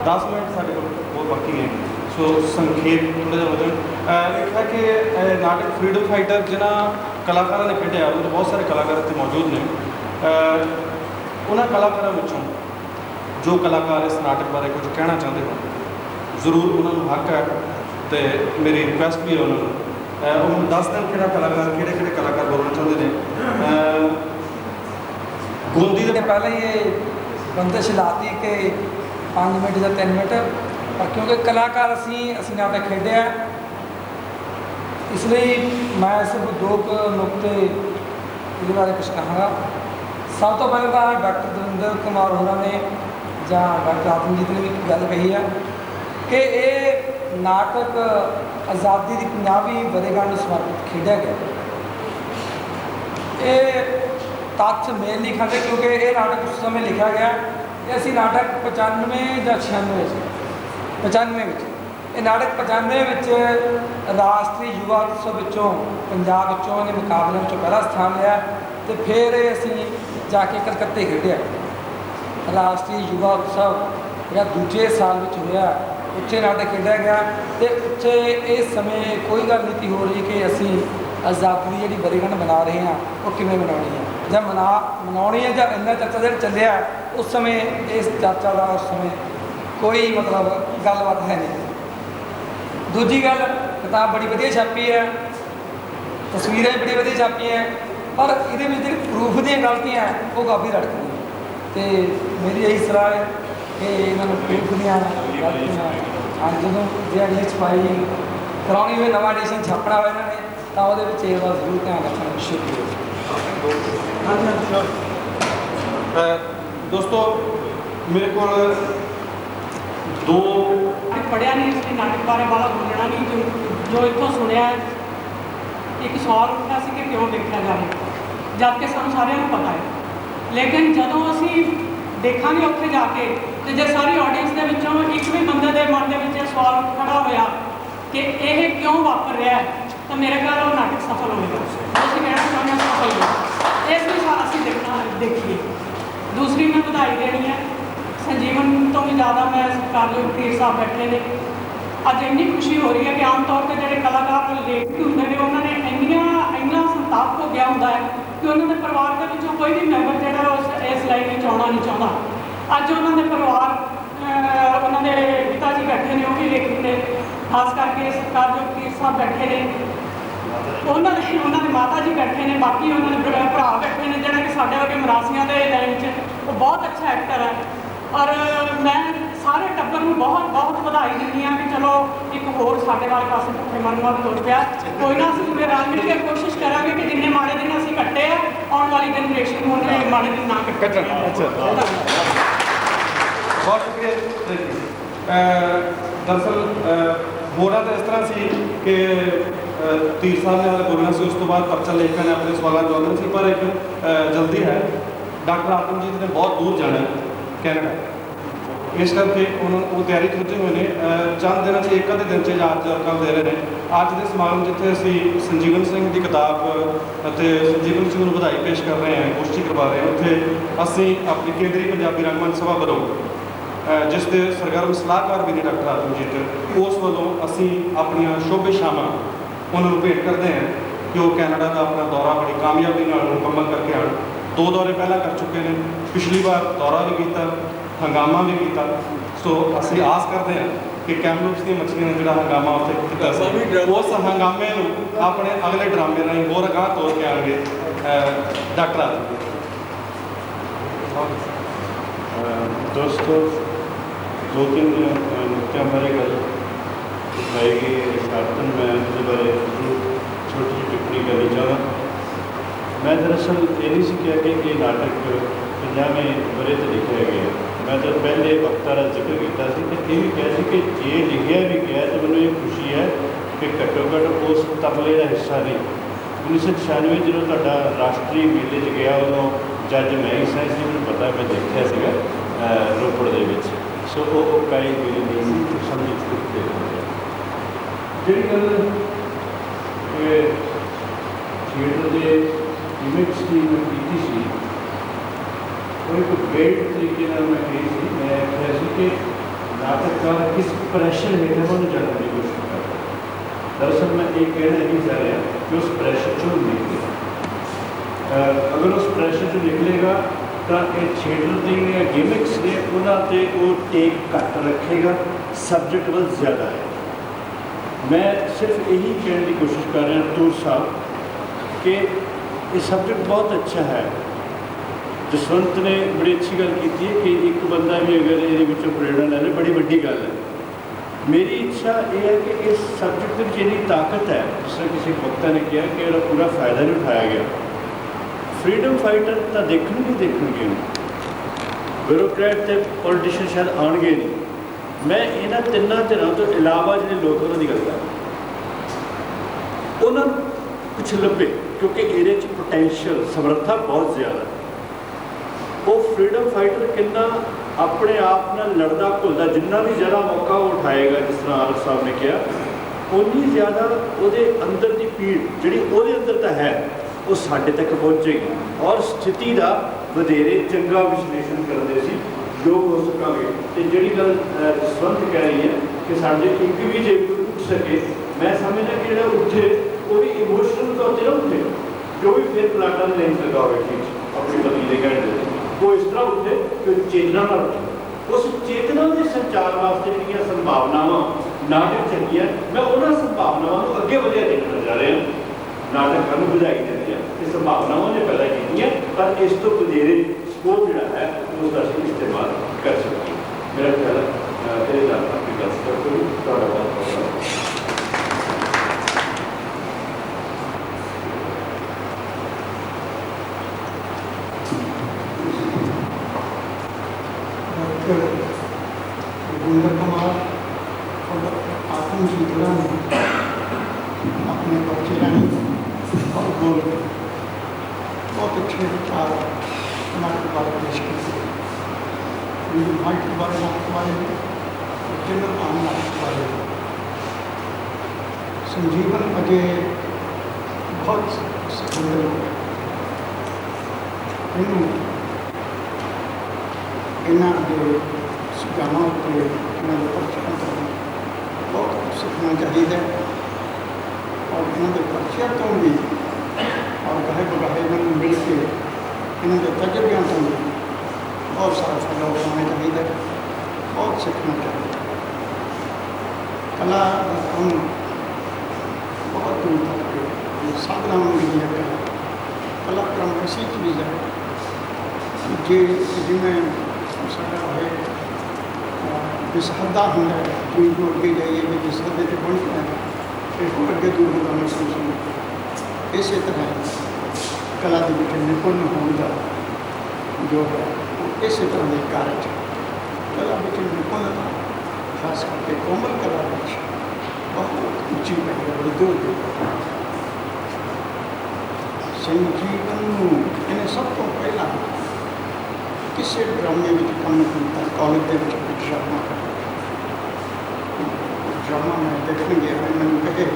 10 minute ਸਾਡੇ ਕੋਲ ਬਹੁਤ ਬਾਕੀ ਨੇ। ਸੋ ਸੰਖੇਪ ਥੋੜਾ ਜਿਹਾ ਵਜਨ ਇਹ ਕਿ ਨਾਟਕ ਫਰੀडम ਫਾਈਟਰ ਜਿਨ੍ਹਾਂ ਕਲਾਕਾਰਾਂ ਨੇ ਖੇਡਿਆ ਉਹਨਾਂ ਬਹੁਤ ਸਾਰੇ ਕਲਾਕਾਰ ਇੱਥੇ ਮੌਜੂਦ ਨੇ। ਉਹਨਾਂ ਕਲਾਕਾਰਾਂ ਵਿੱਚੋਂ ਜੋ ਕਲਾਕਾਰ ਇਸ ਨਾਟਕ ਬਾਰੇ ਕੁਝ ਕਹਿਣਾ ਚਾਹੁੰਦੇ ਹੋ ਜ਼ਰੂਰ ਉਹਨਾਂ ਨੂੰ ਹੱਕ ਹੈ ਤੇ ਮੇਰੀ ਰਿਕੁਐਸਟ ਵੀ ਹੈ ਉਹਨਾਂ ਨੂੰ। ਅਹ ਉਹ ਮੈਨੂੰ ਦੱਸ ਦੇਣ ਕਿਹੜਾ ਕਲਾਕਾਰ, ਕਿਹੜੇ ਕਿਹੜੇ ਕਲਾਕਾਰ ਬੋਲਣਾ ਚਾਹੁੰਦੇ ਨੇ। ਅਹ ਗੋਂਦੀ ਦੇ ਤੇ ਪਹਿਲਾਂ ਹੀ ਇਹ ਬੰਦਸ਼ ਲਾਤੀ ਕਿ 5 ਮਿੰਟ ਜਾਂ 3 ਮਿੰਟ, ਪਰ ਕਿਉਂਕਿ ਕਲਾਕਾਰ ਅਸੀਂ ਅਸੀਂ ਨਾਟਕ ਖੇਡਿਆ ਇਸ ਲਈ ਮੈਂ ਸਿਰਫ ਦੋ ਕੁ ਨੁਕਤੇ ਇਹਦੇ ਬਾਰੇ ਕੁਝ ਕਹਾਂਗਾ। ਸਭ ਤੋਂ ਪਹਿਲਾਂ ਤਾਂ ਡਾਕਟਰ ਦਵਿੰਦਰ ਕੁਮਾਰ ਹੋਰਾਂ ਨੇ, ਜਾਂ ਡਾਕਟਰ ਆਤਮਜੀਤ ਨੇ ਵੀ ਇੱਕ ਗੱਲ ਕਹੀ ਆ ਕਿ ਇਹ ਨਾਟਕ ਆਜ਼ਾਦੀ ਦੀ 50ਵੀਂ ਵਰ੍ਹੇਗੰਢ ਨੂੰ ਸਮਰਪਿਤ ਖੇਡਿਆ ਗਿਆ। ਇਹ ਤੱਥ ਮੇਲ ਨਹੀਂ ਖਾਂਦੇ ਕਿਉਂਕਿ ਇਹ ਨਾਟਕ ਉਸ ਸਮੇਂ ਲਿਖਿਆ ਗਿਆ ਇਹ ਅਸੀਂ ਨਾਟਕ 95 ਜਾਂ 96 ਸੀ 95 ਵਿੱਚ। ਇਹ ਨਾਟਕ 95 ਵਿੱਚ ਰਾਸ਼ਟਰੀ ਯੁਵਾ ਉਤਸਵ ਵਿੱਚੋਂ, ਪੰਜਾਬ ਵਿੱਚੋਂ ਇਹਨੇ ਮੁਕਾਬਲੇ ਵਿੱਚੋਂ ਪਹਿਲਾ ਸਥਾਨ ਲਿਆ ਤੇ ਫਿਰ ਇਹ ਅਸੀਂ ਜਾ ਕੇ ਕਲਕੱਤੇ ਖੇਡਿਆ। ਰਾਸ਼ਟਰੀ ਯੁਵਾ ਉਤਸਵ ਜਿਹੜਾ ਦੂਜੇ ਸਾਲ ਵਿੱਚ ਹੋਇਆ ਉੱਥੇ ਨਾਟਕ ਖੇਡਿਆ ਗਿਆ ਤੇ ਉੱਥੇ ਇਸ ਸਮੇਂ ਕੋਈ ਗੱਲ ਨਹੀਂ ਹੋ ਰਹੀ ਕਿ ਅਸੀਂ ਆਜ਼ਾਦੀ ਦੀ ਜਿਹੜੀ ਬਰੇਗੰਢ ਮਨਾ ਰਹੇ ਹਾਂ, ਉਹ ਕਿਵੇਂ ਮਨਾਉਣੀ ਹੈ। ਜਾਂ ਮਨਾ ਮਨਾਉਣੀ ਹੈ ਜਾਂ ਇੰਨਾ ਚਰਚਾ ਜਿਹੜਾ ਚੱਲਿਆ, ਉਸ ਸਮੇਂ, ਇਸ ਚਰਚਾ ਦਾ ਉਸ ਸਮੇਂ ਕੋਈ ਮਤਲਬ ਗੱਲਬਾਤ ਹੈ ਨਹੀਂ। ਦੂਜੀ ਗੱਲ, ਕਿਤਾਬ ਬੜੀ ਵਧੀਆ ਛਾਪੀ ਹੈ, ਤਸਵੀਰਾਂ ਵੀ ਬੜੀ ਵਧੀਆ ਛਾਪੀਆਂ ਪਰ ਇਹਦੇ ਵਿੱਚ ਜਿਹੜੀ ਪ੍ਰੂਫ ਦੀਆਂ ਗਲਤੀਆਂ, ਉਹ ਕਾਫੀ ਰੜਕਦੀਆਂ ਤੇ ਮੇਰੀ ਇਹੀ ਸਲਾਹ ਹੈ ਕਿ ਇਹਨਾਂ ਨੂੰ ਪ੍ਰੂਫ ਦੀਆਂ ਗਲਤੀਆਂ ਹਾਂ ਜਦੋਂ ਜਿਹੜੀ ਛਪਾਈ ਕਰਾਉਣੀ ਹੋਵੇ, ਨਵਾਂ ਐਡੀਸ਼ਨ ਛਾਪਣਾ ਹੋਵੇ ਇਹਨਾਂ ਨੇ, ਤਾਂ ਉਹਦੇ ਵਿੱਚ ਇਹ ਜ਼ਰੂਰ ਧਿਆਨ ਰੱਖਣਾ ਸ਼ੁਕਰੀਆ ਅਹ ਦੋਸਤੋ ਮੇਰੇ ਕੋਲ ਦੋ ਨਾਟਕ ਪੜਿਆ ਨਹੀਂ ਇਸ ਲਈ ਨਾਟਕ ਬਾਰੇ ਬਾਲਾ ਬੋਲਣਾ ਨਹੀਂ ਜੋ ਜੋ ਇੱਥੋਂ ਸੁਣਿਆ ਹੈ, ਇੱਕ ਸਵਾਲ ਉੱਠਿਆ ਸੀ ਕਿ ਕਿਉਂ ਦੇਖਿਆ ਜਾਵੇ। ਜਦ ਕਿ ਸਾਨੂੰ ਸਾਰਿਆਂ ਨੂੰ ਪਤਾ ਹੈ। ਲੇਕਿਨ ਜਦੋਂ ਅਸੀਂ ਦੇਖਾਂਗੇ ਉੱਥੇ ਜਾ ਕੇ ਤੇ ਜੇ ਸਾਰੀ ਆਡੀਅנס ਦੇ ਵਿੱਚੋਂ ਇੱਕ ਵੀ ਬੰਦੇ ਦੇ ਮਨ ਦੇ ਵਿੱਚ ਇਹ ਸਵਾਲ ਖੜਾ ਹੋਇਆ ਕਿ ਇਹ ਕਿਉਂ ਵਾਪਰ ਰਿਹਾ ਹੈ ਤਾਂ ਮੇਰੇ ਖਿਆਲ ਉਹ ਨਾਟਕ ਸਫਲ ਹੋਵੇਗਾ। ਅਸੀਂ ਇਸ ਲਈ ਅਸੀਂ ਦੇਖਣਾ ਦੇਖੀਏ। ਦੂਸਰੀ ਮੈਂ ਵਧਾਈ ਦੇਣੀ ਹੈ। ਸੰਜੀਵਨ ਤੋਂ ਵੀ ਜ਼ਿਆਦਾ ਮੈਂ ਸਤਿਕਾਰਯੋਗ ਪੀਰ ਸਾਹਿਬ ਬੈਠੇ ਨੇ। ਅੱਜ ਇੰਨੀ ਖੁਸ਼ੀ ਹੋ ਰਹੀ ਹੈ ਕਿ ਆਮ ਤੌਰ ਤੇ ਜਿਹੜੇ ਕਲਾਕਾਰ ਲੇਖਕ ਹੁੰਦੇ ਨੇ, ਉਹਨਾਂ ਨੇ ਇੰਨੀਆਂ ਇੰਨਾ ਸੰਤਾਪ ਹੋ ਗਿਆ ਹੁੰਦਾ ਹੈ ਕਿ ਉਹਨਾਂ ਦੇ ਪਰਿਵਾਰ ਦੇ ਵਿੱਚੋਂ ਕੋਈ ਵੀ ਮੈਂਬਰ ਜਿਹੜਾ ਉਸ ਇਸ ਲਾਈਨ ਵਿੱਚ ਆਉਣਾ ਨਹੀਂ ਚਾਹੁੰਦਾ। ਅੱਜ ਉਹਨਾਂ ਦੇ ਪਰਿਵਾਰ ਉਹਨਾਂ ਦੇ ਪਿਤਾ ਜੀ ਬੈਠੇ ਨੇ, ਉਹ ਵੀ ਲੇਖਕ ਨੇ। ਖਾਸ ਕਰਕੇ ਸਤਿਕਾਰਯੋਗ ਪੀਰ ਸਾਹਿਬ ਬੈਠੇ ਨੇ। ਉਹਨਾਂ ਦੇ ਉਹਨਾਂ ਦੇ ਮਾਤਾ ਜੀ ਬੈਠੇ ਨੇ ਬਾਕੀ ਉਹਨਾਂ ਦੇ ਭਰਾ ਭਰਾ ਬੈਠੇ ਨੇ ਜਿਹੜਾ ਕਿ ਸਾਡੇ ਵਰਗੇ ਮਰਾਸੀਆਂ ਦੇ ਲਾਈਨ 'ਚ। ਉਹ ਬਹੁਤ ਅੱਛਾ ਐਕਟਰ ਹੈ। ਔਰ ਮੈਂ ਸਾਰੇ ਟੱਬਰ ਨੂੰ ਬਹੁਤ ਬਹੁਤ ਵਧਾਈ ਦਿੰਦੀ ਹਾਂ ਕਿ ਚਲੋ ਇੱਕ ਹੋਰ ਸਾਡੇ ਵਾਲੇ ਪਾਸੇ ਭੁੱਖੇ ਮਰਨ ਵੱਲ ਤੁਰ ਪਿਆ। ਕੋਈ ਨਾ ਅਸੀਂ ਪੂਰੇ ਰਲ ਮਿਲ ਕੇ ਕੋਸ਼ਿਸ਼ ਕਰਾਂਗੇ ਕਿ ਜਿੰਨੇ ਮਾੜੇ ਦਿਨ ਅਸੀਂ ਕੱਟੇ ਆ ਆਉਣ ਵਾਲੀ ਜਨਰੇਸ਼ਨ ਨੂੰ ਉਹਨੇ ਮਾੜੇ ਦਿਨ ਨਾ ਕੱਟਣ ਅੱਛਾ। ਬਹੁਤ ਸ਼ੁਕਰੀਆ ਅਹ ਹੋਣਾ ਤਾਂ ਇਸ ਤਰ੍ਹਾਂ ਸੀ ਕਿ ਅਹ ਤੀਰ ਸਾਹਿਬ ਨੇ ਬੋਲਣਾ ਸੀ ਉਸ ਤੋਂ ਬਾਅਦ ਪਰਚਾ ਲੇਖਕਾਂ ਨੇ ਆਪਣੇ ਸਵਾਲਾਂ ਜਵਾਬ ਸੀ ਪਰ ਇੱਕ ਜਲਦੀ ਹੈ। ਡਾਕਟਰ ਆਤਮਜੀਤ ਨੇ ਬਹੁਤ ਦੂਰ ਜਾਣਾ ਕੈਨੇਡਾ। ਇਸ ਕਰਕੇ ਉਹਨਾਂ ਉਹ ਤਿਆਰੀ ਕਰਦੇ ਹੋਏ ਨੇ। ਚੰਦ ਦਿਨਾਂ 'ਚ ਇੱਕ ਅੱਧੇ ਦਿਨ 'ਚ ਯਾਦ ਅੱਜ ਦੇ ਰਹੇ ਨੇ। ਅੱਜ ਦੇ ਸਮਾਗਮ ਜਿੱਥੇ ਅਸੀਂ ਸੰਜੀਵਨ ਸਿੰਘ ਦੀ ਕਿਤਾਬ ਅਤੇ ਸੰਜੀਵਨ ਸਿੰਘ ਨੂੰ ਵਧਾਈ ਪੇਸ਼ ਕਰ ਰਹੇ ਹਾਂ, ਗੋਸ਼ਟੀ ਕਰਵਾ ਰਹੇ ਹਾਂ, ਉੱਥੇ ਅਸੀਂ ਆਪਣੀ ਕੇਂਦਰੀ ਪੰਜਾਬੀ ਰੰਗਮੰਚ ਸਭਾ ਵੱਲੋਂ ਜਿਸ ਦੇ ਸਰਗਰਮ ਸਲਾਹਕਾਰ ਵੀ ਨੇ ਡਾਕਟਰ ਆਤਮਜੀਤ ਉਸ ਵੱਲੋਂ ਅਸੀਂ ਆਪਣੀਆਂ ਸ਼ੋਭੇ ਸ਼ਾਮਾਂ ਉਹਨਾਂ ਨੂੰ ਭੇਟ ਕਰਦੇ ਹਾਂ ਕਿ ਉਹ ਕੈਨੇਡਾ ਦਾ ਆਪਣਾ ਦੌਰਾ ਬੜੀ ਕਾਮਯਾਬੀ ਨਾਲ ਮੁਕੰਮਲ ਕਰਕੇ ਆਉਣ। ਦੋ ਦੌਰੇ ਪਹਿਲਾਂ ਕਰ ਚੁੱਕੇ ਨੇ। ਪਿਛਲੀ ਵਾਰ ਦੌਰਾ ਵੀ ਕੀਤਾ ਹੰਗਾਮਾ ਵੀ ਕੀਤਾ। ਸੋ ਅਸੀਂ ਆਸ ਕਰਦੇ ਹਾਂ ਕਿ ਕੈਮਲੂਪਸ ਦੀਆਂ ਮੱਛੀਆਂ ਨੇ ਜਿਹੜਾ ਹੰਗਾਮਾ ਉੱਥੇ ਕੀਤਾ ਸੀ। ਉਸ ਹੰਗਾਮੇ ਨੂੰ ਆਪਣੇ ਅਗਲੇ ਡਰਾਮੇ ਰਾਹੀਂ ਹੋਰ ਅਗਾਂਹ ਤੋਰ ਕੇ ਆਣਗੇ ਡਾਕਟਰ ਆਤਮਜੀਤ ਅਹ ਦੋਸਤੋ ਦੋ ਤਿੰਨ ਅਹ ਨੁਕਤਿਆਂ ਬਾਰੇ ਗੱਲ ਮੈਂ ਉਹਦੇ ਬਾਰੇ ਜ਼ਰੂਰ ਛੋਟੀ ਜਿਹੀ ਟਿੱਪਣੀ ਕਰਨੀ ਚਾਹਾਂ। ਮੈਂ ਦਰਅਸਲ ਇਹ ਨਹੀਂ ਸੀ ਕਿਹਾ ਕਿ ਇਹ ਨਾਟਕ ਪੰਜਾਬੀ ਬਰੇ ਤੇ ਲਿਖਿਆ ਗਿਆ ਮੈਂ ਤਾਂ ਪਹਿਲੇ ਵਕਤਾਂ ਦਾ ਜ਼ਿਕਰ ਕੀਤਾ ਸੀ ਤੇ ਇਹ ਵੀ ਕਿਹਾ ਸੀ ਕਿ ਜੇ ਲਿਖਿਆ ਵੀ ਗਿਆ ਤਾਂ ਮੈਨੂੰ ਇਹ ਖੁਸ਼ੀ ਹੈ ਕਿ ਘੱਟੋ ਘੱਟ ਉਸ ਤਬਲੇ ਦਾ ਹਿੱਸਾ ਨਹੀਂ। 1996 ਜਦੋਂ ਤੁਹਾਡਾ ਰਾਸ਼ਟਰੀ ਮੇਲੇ 'ਚ ਗਿਆ, ਉਦੋਂ ਜੱਜ ਮੈਂ ਹੀ ਸਾਂ ਜੀ, ਮੈਨੂੰ ਪਤਾ ਮੈਂ ਦੇਖਿਆ ਸੀਗਾ ਰੋਪੜ ਦੇ ਵਿੱਚ। ਸੋ ਉਹ ਉਹ ਕਾਈ ਮੇਰੀ ਨਹੀਂ ਸੀ ਸਮਝ ਚੁੱਕੇ ਜਿਹੜੀ ਗੱਲ ਇਹ ਥੀਏਟਰ ਦੇ ਇਮੇਜ ਦੀ ਮੈਂ ਕੀਤੀ ਸੀ, ਉਹ ਇੱਕ ਗ੍ਰੇਟ ਤਰੀਕੇ ਨਾਲ ਮੈਂ ਕਹੀ ਸੀ, ਮੈਂ ਕਿਹਾ ਸੀ ਕਿ ਨਾਟਕਕਾਰ ਕਿਸ ਪ੍ਰੈਸ਼ਰ ਹੇਠ ਹੈ ਉਹਨੂੰ ਜਾਣਨ ਦੀ ਕੋਸ਼ਿਸ਼ ਕਰ ਰਿਹਾ ਦਰਅਸਲ ਮੈਂ ਇਹ ਕਹਿਣਾ ਨਹੀਂ ਚਾਹ ਰਿਹਾ ਕਿ ਉਸ ਪ੍ਰੈਸ਼ਰ ਚੋਂ ਨਿਕਲੇ ਅਹ ਅਗਰ ਉਸ ਪ੍ਰੈਸ਼ਰ ਚੋਂ ਨਿਕਲੇਗਾ, ਤਾਂ ਇਹ ਥੀਏਟਰ ਦੀਆਂ ਗਿਮਿਕਸ ਨੇ, ਉਹਨਾਂ ਤੇ ਉਹ ਟੇਕ ਘੱਟ ਰੱਖੇਗਾ ਸਬਜੈਕਟ ਵੱਲ ਜ਼ਿਆਦਾ ਹੈ। ਮੈਂ ਸਿਰਫ ਇਹੀ ਕਹਿਣ ਦੀ ਕੋਸ਼ਿਸ਼ ਕਰ ਰਿਹਾ ਤੂਰ ਸਾਹਿਬ, ਕਿ ਇਹ ਸਬਜੈਕਟ ਬਹੁਤ ਅੱਛਾ ਹੈ। ਜਸਵੰਤ ਨੇ ਬੜੀ ਅੱਛੀ ਗੱਲ ਕੀਤੀ ਹੈ ਕਿ ਇੱਕ ਬੰਦਾ ਵੀ ਅਗਰ ਇਹਦੇ ਵਿੱਚੋਂ ਪ੍ਰੇਰਣਾ ਲੈ ਲੇ, ਬੜੀ ਵੱਡੀ ਗੱਲ ਹੈ। ਮੇਰੀ ਇੱਛਾ ਇਹ ਹੈ ਕਿ ਇਸ ਸਬਜੈਕਟ ਦੇ ਵਿੱਚ ਇੰਨੀ ਤਾਕਤ ਹੈ, ਜਿਸ ਤਰ੍ਹਾਂ ਕਿਸੇ ਵਕਤਾ ਨੇ ਕਿਹਾ ਕਿ ਇਹਦਾ ਪੂਰਾ ਫਾਇਦਾ ਨਹੀਂ ਉਠਾਇਆ ਗਿਆ। ਫਰੀडम ਫਾਈਟਰ ਤਾਂ ਦੇਖਣਗੇ ਦੇਖਣਗੇ। ਬਿਊਰੋਕਰੈਟ ਤੇ ਪੋਲੀਟੀਸ਼ੀਅਨ ਸ਼ਾਇਦ ਆਉਣਗੇ ਨਹੀਂ। ਮੈਂ ਇਹਨਾਂ ਤਿੰਨਾਂ ਧਿਰਾਂ ਤੋਂ ਇਲਾਵਾ ਜਿਹੜੇ ਲੋਕ ਉਹਨਾਂ ਦੀ ਗੱਲ ਕਰ ਉਹਨਾਂ ਕੁਝ ਲੱਭੇ, ਕਿਉਂਕਿ ਇਹਦੇ 'ਚ ਪੋਟੈਂਸ਼ੀਅਲ ਸਮਰੱਥਾ ਬਹੁਤ ਜ਼ਿਆਦਾ। ਉਹ ਫਰੀडम ਫਾਈਟਰ ਕਿੰਨਾ ਆਪਣੇ ਆਪ ਨਾਲ ਲੜਦਾ ਘੁਲਦਾ, ਜਿੰਨਾ ਵੀ ਜ਼ਿਆਦਾ ਮੌਕਾ ਉਹ ਉਠਾਏਗਾ, ਜਿਸ ਤਰ੍ਹਾਂ ਆਰਫ ਸਾਹਿਬ ਨੇ ਕਿਹਾ ਉਨੀ ਜ਼ਿਆਦਾ ਉਹਦੇ ਅੰਦਰ ਦੀ ਪੀੜ ਜਿਹੜੀ ਉਹਦੇ ਅੰਦਰ ਤਾਂ ਹੈ, ਉਹ ਸਾਡੇ ਤੱਕ ਪਹੁੰਚੇਗੀ। ਔਰ ਸਥਿਤੀ ਦਾ ਵਧੇਰੇ ਚੰਗਾ ਵਿਸ਼ਲੇਸ਼ਣ ਕਰਦੇ ਸੀ। ਜੋ ਹੋ ਸਕਾਂਗੇ ਤੇ ਜਿਹੜੀ ਗੱਲ ਅਹ, ਜਸਵੰਤ ਕਹਿ ਰਹੀ ਹੈ ਕਿ ਸਾਡੇ ਇੱਕ ਵੀ ਜੇ ਕੋਈ ਉੱਠ ਸਕੇ ਮੈਂ ਸਮਝਦਾ ਕਿ ਜਿਹੜਾ ਉੱਠੇ ਉਹ ਵੀ ਇਮੋਸ਼ਨਲ ਤੌਰ ਤੇ ਨਾ ਉੱਠੇ। ਜੋ ਵੀ ਫਿਰ ਪਲਾਟਾ ਨਹੀਂ ਲਗਾਵੇ ਠੀਕ ਆਪਣੀ ਪਤਨੀ ਦੇ ਕਹਿਣ ਦੇ ਉਹ ਇਸ ਤਰ੍ਹਾਂ ਉੱਠੇ ਕਿ ਚੇਤਨਾ ਨਾਲ ਉੱਠੇ। ਉਸ ਚੇਤਨਾ ਦੇ ਸੰਚਾਰ ਵਾਸਤੇ ਜਿਹੜੀਆਂ ਸੰਭਾਵਨਾਵਾਂ ਨਾਟਕ ਚੰਗੀਆਂ ਮੈਂ ਉਹਨਾਂ ਸੰਭਾਵਨਾਵਾਂ ਨੂੰ ਅੱਗੇ ਵਧਿਆ ਦੇਖਣਾ ਜਾ ਰਿਹਾ। ਨਾਟਕ ਨੂੰ ਵਧਾਈ ਦਿੰਦੀ ਹੈ ਇਹ ਸੰਭਾਵਨਾਵਾਂ ਨੇ ਪੈਦਾ ਕੀਤੀਆਂ ਪਰ ਇਸ ਤੋਂ ਵਧੇਰੇ ਸਕੋਪ ਜਿਹੜਾ ਹੈ ਉਸ ਦਾ ਅਸੀਂ ਇਸਤੇਮਾਲ ਕਰ ਸਕੀਏ ਮੇਰਾ ਖਿਆਲ ਹੈ ਅਹ, ਇਹ ਜਾਣਨਾ ਗੱਲ ਕਰੋ ਤੁਹਾਡਾ ਬਹੁਤ ਬਹੁਤ ਬਹੁਤ ਸਕੂਨ ਇਹਨੂੰ ਇਹਨਾਂ ਦੇ ਸੁਝਾਵਾਂ ਉੱਤੇ ਇਹਨਾਂ ਦੇ ਪਰਚਿਆਂ ਤੋਂ ਬਹੁਤ ਸਿੱਖਣਾ ਚਾਹੀਦਾ ਔਰ ਇਹਨਾਂ ਦੇ ਪਰਚਿਆਂ ਤੋਂ ਵੀ ਔਰ ਕਹੇ ਬਗਾਹੇ ਨੂੰ ਮਿਲ ਕੇ ਇਹਨਾਂ ਦੇ ਤਜਰਬਿਆਂ ਤੋਂ ਵੀ ਬਹੁਤ ਸਾਰਾ ਫਾਇਦਾ ਉਠਾਉਣਾ ਚਾਹੀਦਾ ਬਹੁਤ ਸਿੱਖਣਾ ਚਾਹੀਦਾ ਕਲਾ ਦਾ ਕੰਮ ਇਹ ਸਾਧਨਾ ਨੂੰ ਵੀ ਹੈ ਕਲਾ ਕਰਮ ਐਸੀ ਚੀਜ਼ ਹੈ ਕਿ ਜੇ ਜਿਵੇਂ ਸਾਡਾ ਹੋਏ ਵਿਸਹਦਾ ਹੁੰਦਾ ਹੈ ਕੋਈ ਨੂੰ ਅੱਗੇ ਜਾਈਏ ਵੀ ਵਿਸਹਦੇ ਤੇ ਪਹੁੰਚਣਾ ਹੈ ਫਿਰ ਹੋਰ ਅੱਗੇ ਦੂਰ ਹੁੰਦਾ ਮਹਿਸੂਸ ਹੁੰਦਾ ਇਸੇ ਤਰ੍ਹਾਂ ਕਲਾ ਦੇ ਵਿੱਚ ਨਿਪੁੰਨ ਹੋਣ ਦਾ ਜੋ ਹੈ ਉਹ ਇਸੇ ਤਰ੍ਹਾਂ ਦੇ ਕਾਰਜ ਹੈ। ਕਲਾ ਵਿੱਚ ਨਿਪੁੰਨਤਾ ਖਾਸ ਕਰਕੇ ਕੋਮਲ ਕਲਾ ਵਿੱਚ ਬਹੁਤ ਉੱਚੀ ਹੈ ਬੜੀ ਦੂਰ ਦੀ ਸੰਜੀਵਨ ਨੂੰ ਇਹਨੇ ਸਭ ਤੋਂ ਪਹਿਲਾਂ ਕਿਸੇ ਡਰਾਮੇ ਵਿੱਚ ਕੰਮ ਕੀਤਾ ਕਾਲਜ ਦੇ ਵਿੱਚ ਕੁਝ ਡਰਾਮਾ ਡਰਾਮਾ ਮੈਂ ਦੇਖਣ ਗਿਆ ਮੈਂ ਮੈਨੂੰ ਕਹੇ,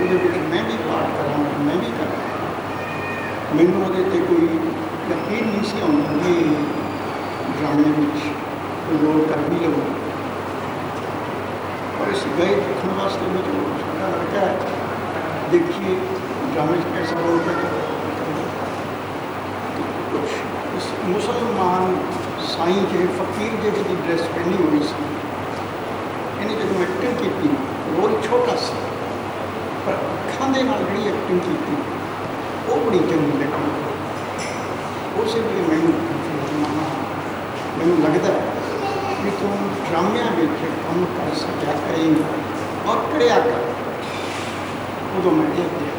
ਉਹਦੇ ਵਿੱਚ ਮੈਂ ਵੀ ਪਾਠ ਕਰਾਂਗਾ, ਮੈਂ ਵੀ ਕਰਾਂ ਮੈਨੂੰ ਉਹਦੇ ਤੇ ਕੋਈ ਯਕੀਨ ਨਹੀਂ ਸੀ ਆਉਂਦਾ ਕਿ ਡਰਾਮੇ ਵਿੱਚ ਕੋਈ ਰੋਲ ਕਰ ਵੀ ਲਵਾਂ ਪਰ ਇਸ ਗਏ ਦੇਖਣ ਵਾਸਤੇ ਮੈਨੂੰ ਸਾਡਾ ਲੜਕਾ ਹੈ। देखिए ड्रामे में कैसा रोल करेगा कुछ इस मुसलमान साईं जे फकीर जैसी ड्रेस पहनी हुई सी ਇਹਨੇ ਜਦੋਂ ਐਕਟਿੰਗ ਕੀਤੀ ਰੋਲ ਛੋਟਾ ਸੀ ਪਰ ਅੱਖਾਂ ਦੇ ਨਾਲ ਜਿਹੜੀ ਐਕਟਿੰਗ ਕੀਤੀ ਉਹ ਬੜੀ ਚੰਗੀ ਲੱਗੀ ਉਸੇ ਵੇਲੇ ਮੈਨੂੰ ਮੈਨੂੰ ਲੱਗਦਾ ਹੈ ਵੀ ਤੂੰ ਡਰਾਮਿਆਂ ਵਿੱਚ ਕੰਮ ਕਰ ਸਕਿਆ ਕਰੇਂਗਾ ਔਰ ਕਰਿਆ ਕਰ ਉਦੋਂ ਮੈਂ ਇਹ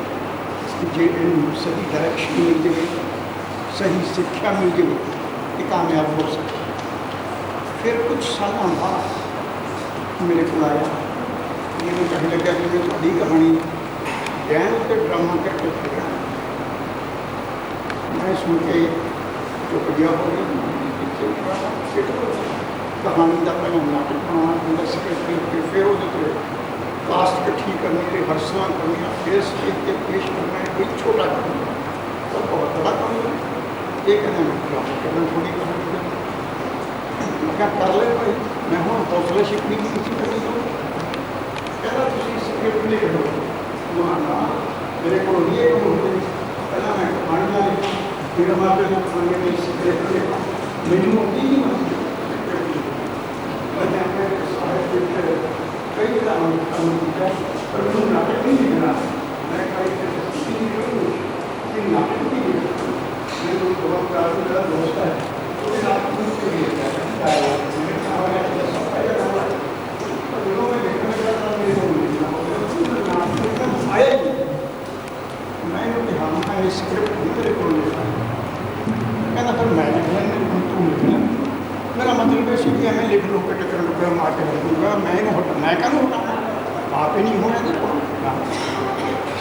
ਜਿਹੜੇ ਨੂੰ ਸਹੀ ਡਾਇਰੈਕਸ਼ਨ ਮਿਲ ਜਾਵੇ, ਸਹੀ ਸਿੱਖਿਆ ਮਿਲ ਜਾਵੇ, ਇਹ ਕਾਮਯਾਬ ਹੋ ਸਕਦਾ। ਫਿਰ ਕੁਝ ਸਾਲਾਂ ਬਾਅਦ ਮੇਰੇ ਕੋਲ ਆਇਆ। ਮੈਨੂੰ ਕਹਿਣ ਲੱਗਿਆ ਕਿ ਮੈਂ ਤੁਹਾਡੀ ਕਹਾਣੀ ਗੈਨ ਤੇ ਡਰਾਮਾ ਕਰਕੇ ਪੜ੍ਹਿਆ ਮੈਂ ਸੁਣ ਕੇ ਚੁੱਪ ਗਿਆ ਹੋ ਗਿਆ। ਕਹਾਣੀ ਦਾ ਪਹਿਲਾਂ ਨਾਟਕ ਬਣਾਉਣਾ ਹੁੰਦਾ ਸੀ ਫਿਰ ਫਿਰ ਉਹਦੇ ਤੇ ਕਾਸਟ ਇਕੱਠੀ ਕਰਨੀ ਤੇ ਹਰਸਲਾਂ ਕਰਨੀਆਂ ਫਿਰ ਸਟੇਜ ਤੇ ਪੇਸ਼ ਕਰਨਾ ਹੈ ਕੋਈ ਛੋਟਾ ਕੰਮ ਨਹੀਂ ਉਹ ਬਹੁਤ ਬੜਾ ਕੰਮ ਹੈ ਇਹ ਕਹਿੰਦੇ ਮੈਂ ਡਰਾਮਾ ਕਰਨਾ ਥੋੜੀ ਕਹਾਣੀ ਮੈਂ ਕਿਹਾ ਕਰ ਲੈ ਭਾਈ ਮੈਂ ਹੁਣ ਹੌਸਲਾ ਸ਼ਿਕਨੀ ਨਹੀਂ ਸੀ ਕਰਨੀ ਤੋਂ ਕਹਿੰਦਾ ਤੁਸੀਂ ਸਕ੍ਰਿਪਟ ਲਿਖ ਲਓ ਮਹਾਨਾ ਮੇਰੇ ਕੋਲ ਨਹੀਂ ਇਹ ਕੰਮ ਹੁੰਦੇ ਪਹਿਲਾਂ ਮੈਂ ਕਹਾਣੀਆਂ ਲਿਖਾਂ ਫਿਰ ਮੈਂ ਆਪੇ ਨੂੰ ਕਹਾਣੀਆਂ ਦੀ ਸਕ੍ਰਿਪਟ ਲਿਖਾਂ ਮੈਨੂੰ ਆਉਂਦੀ ਨਹੀਂ ਮੈਂ ਮੈਂ ਆਪਣੇ ਸਾਹਿਤ ਵਿੱਚ ਕਈ ਕੰਮ ਕੰਮ ਕੀਤਾ ਪਰ ਮੈਨੂੰ ਨਾਟਕ ਨਹੀਂ ਲਿਖਣਾ ਮੈਂ ਕਈ ਕਿਸੇ ਦੀ ਨਹੀਂ ਕਿ ਨਾਟਕ ਨਹੀਂ ਲਿਖਣਾ ਮੈਨੂੰ ਬਹੁਤ ਪਿਆਰ ਦਾ ਦੋਸਤ ਹੈ ਉਹਦੇ ਨਾਲ ਕੁਝ ਵੀ ਲਿਖਦਾ ਹੈ ਮੇਰੇ ਸਾਹਮਣੇ ਇਹ ਸਭ ਪਹਿਲਾਂ ਨਾਮ ਹੈ ਪਰ ਜਦੋਂ ਮੈਂ ਦੇਖਣ ਲੱਗਾ ਤਾਂ ਮੇਰੇ ਕੋਲ ਨਹੀਂ ਨਾਟਕ ਆਇਆ ਹੀ ਨਹੀਂ। ਮੈਂ ਇਹਨੂੰ ਕਿਹਾ ਮੈਂ ਕਿਹਾ ਇਹ ਸਕ੍ਰਿਪਟ ਨਹੀਂ ਮੇਰੇ ਕੋਲ ਲਿਖਣਾ ਕਹਿੰਦਾ ਫਿਰ ਮੈਂ ਲਿਖਣਾ ਮੇਰੇ ਕੋਲ ਤੂੰ ਲਿਖਣਾ ਮੇਰਾ ਮਤਲਬ ਇਹ ਸੀ ਕਿ ਐਵੇਂ ਲਿਖ ਲੋ ਕਿ ਟਕਰ ਟਕਰ ਮਾਰ ਕੇ ਲਿਖੂਗਾ ਮੈਂ ਇਹਨੂੰ ਹਟ ਮੈਂ ਕਾਹਨੂੰ ਹਟਾਉਣਾ ਆਪ ਹੀ ਨਹੀਂ ਹੋਣਾ ਇਹਦੇ ਕੋਲ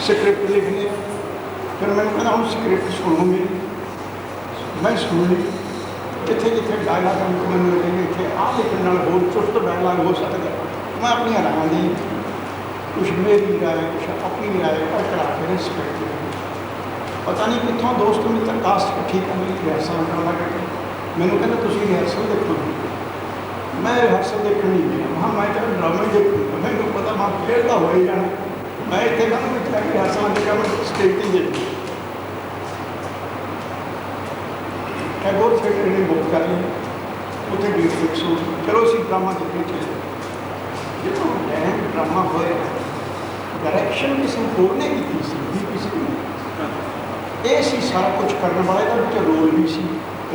ਸਕ੍ਰਿਪਟ ਲਿਖਣੀ ਹੈ। ਫਿਰ ਮੈਨੂੰ ਕਹਿੰਦਾ ਹੁਣ ਸਕ੍ਰਿਪਟ ਸੁਣੋ ਮੈਂ ਸੁਣ ਲਈ ਜਿੱਥੇ ਜਿੱਥੇ ਡਾਇਲਾਗ ਮੈਨੂੰ ਲੱਗੇ ਇੱਥੇ ਆਹ ਲਿਖਣ ਨਾਲ ਹੋਰ ਚੁਸਤ ਡਾਇਲਾਗ ਹੋ ਸਕਦਾ ਮੈਂ ਆਪਣੀਆਂ ਰਾਹਾਂ ਦੀ ਕੁਛ ਮੇਰੀ ਰਾਏ ਕੁਛ ਆਪਣੀ ਰਾਏ ਪਰ ਕਰਾ ਕੇ ਰਿਸਪੈਕਟ ਪਤਾ ਨਹੀਂ ਕਿੱਥੋਂ ਦੋਸਤ ਮਿੱਤਰ ਕਾਸਟ ਇਕੱਠੀ ਕਰ ਲਈ ਰਿਹਰਸਲ ਕਰਨ ਲੱਗੇ ਮੈਨੂੰ ਕਹਿੰਦਾ, ਤੁਸੀਂ ਰਿਹਰਸਲ ਦੇਖੋ ਮੈਂ ਰਿਹਰਸਲ ਦੇਖਣ ਨਹੀਂ ਗਿਆ। ਹਾਂ ਮੈਂ ਤਾਂ ਡਰਾਮੇ ਦੇਖੂਗਾ। ਮੈਨੂੰ ਪਤਾ, ਮੈਂ ਖੇਡਦਾ ਹੋਏ ਜਾਣਾ। ਮੈਂ ਇੱਥੇ ਕਹਿੰਦਾ ਮੈਂ ਚਾਹ ਰਿਹਰਸਲ ਦੇਖਾਂ ਮੈਂ ਸਟੇਜ ਤੇ ਦੇਖੂ ਟੈਗੋਰ ਥੀਏਟਰ ਨੇ ਬੁੱਕ ਕਰ ਲਈ ਉੱਥੇ ਡੇਟ ਫਿਕਸ ਹੋ ਚਲੋ ਅਸੀਂ ਡਰਾਮਾ ਦੇਖਣ ਚਲੇ। ਜਦੋਂ ਡੈਮ ਡਰਾਮਾ ਹੋਇਆ ਡਾਇਰੈਕਸ਼ਨ ਕਿਸੇ ਹੋਰ ਨੇ ਕੀਤੀ ਸੀ, ਵੀ ਕਿਸੇ ਨੇ। ਇਹ ਸੀ ਸਾਰਾ ਕੁਝ ਕਰਨ ਵਾਲਾ, ਇਹਦਾ ਵਿੱਚ ਰੋਲ ਵੀ ਸੀ।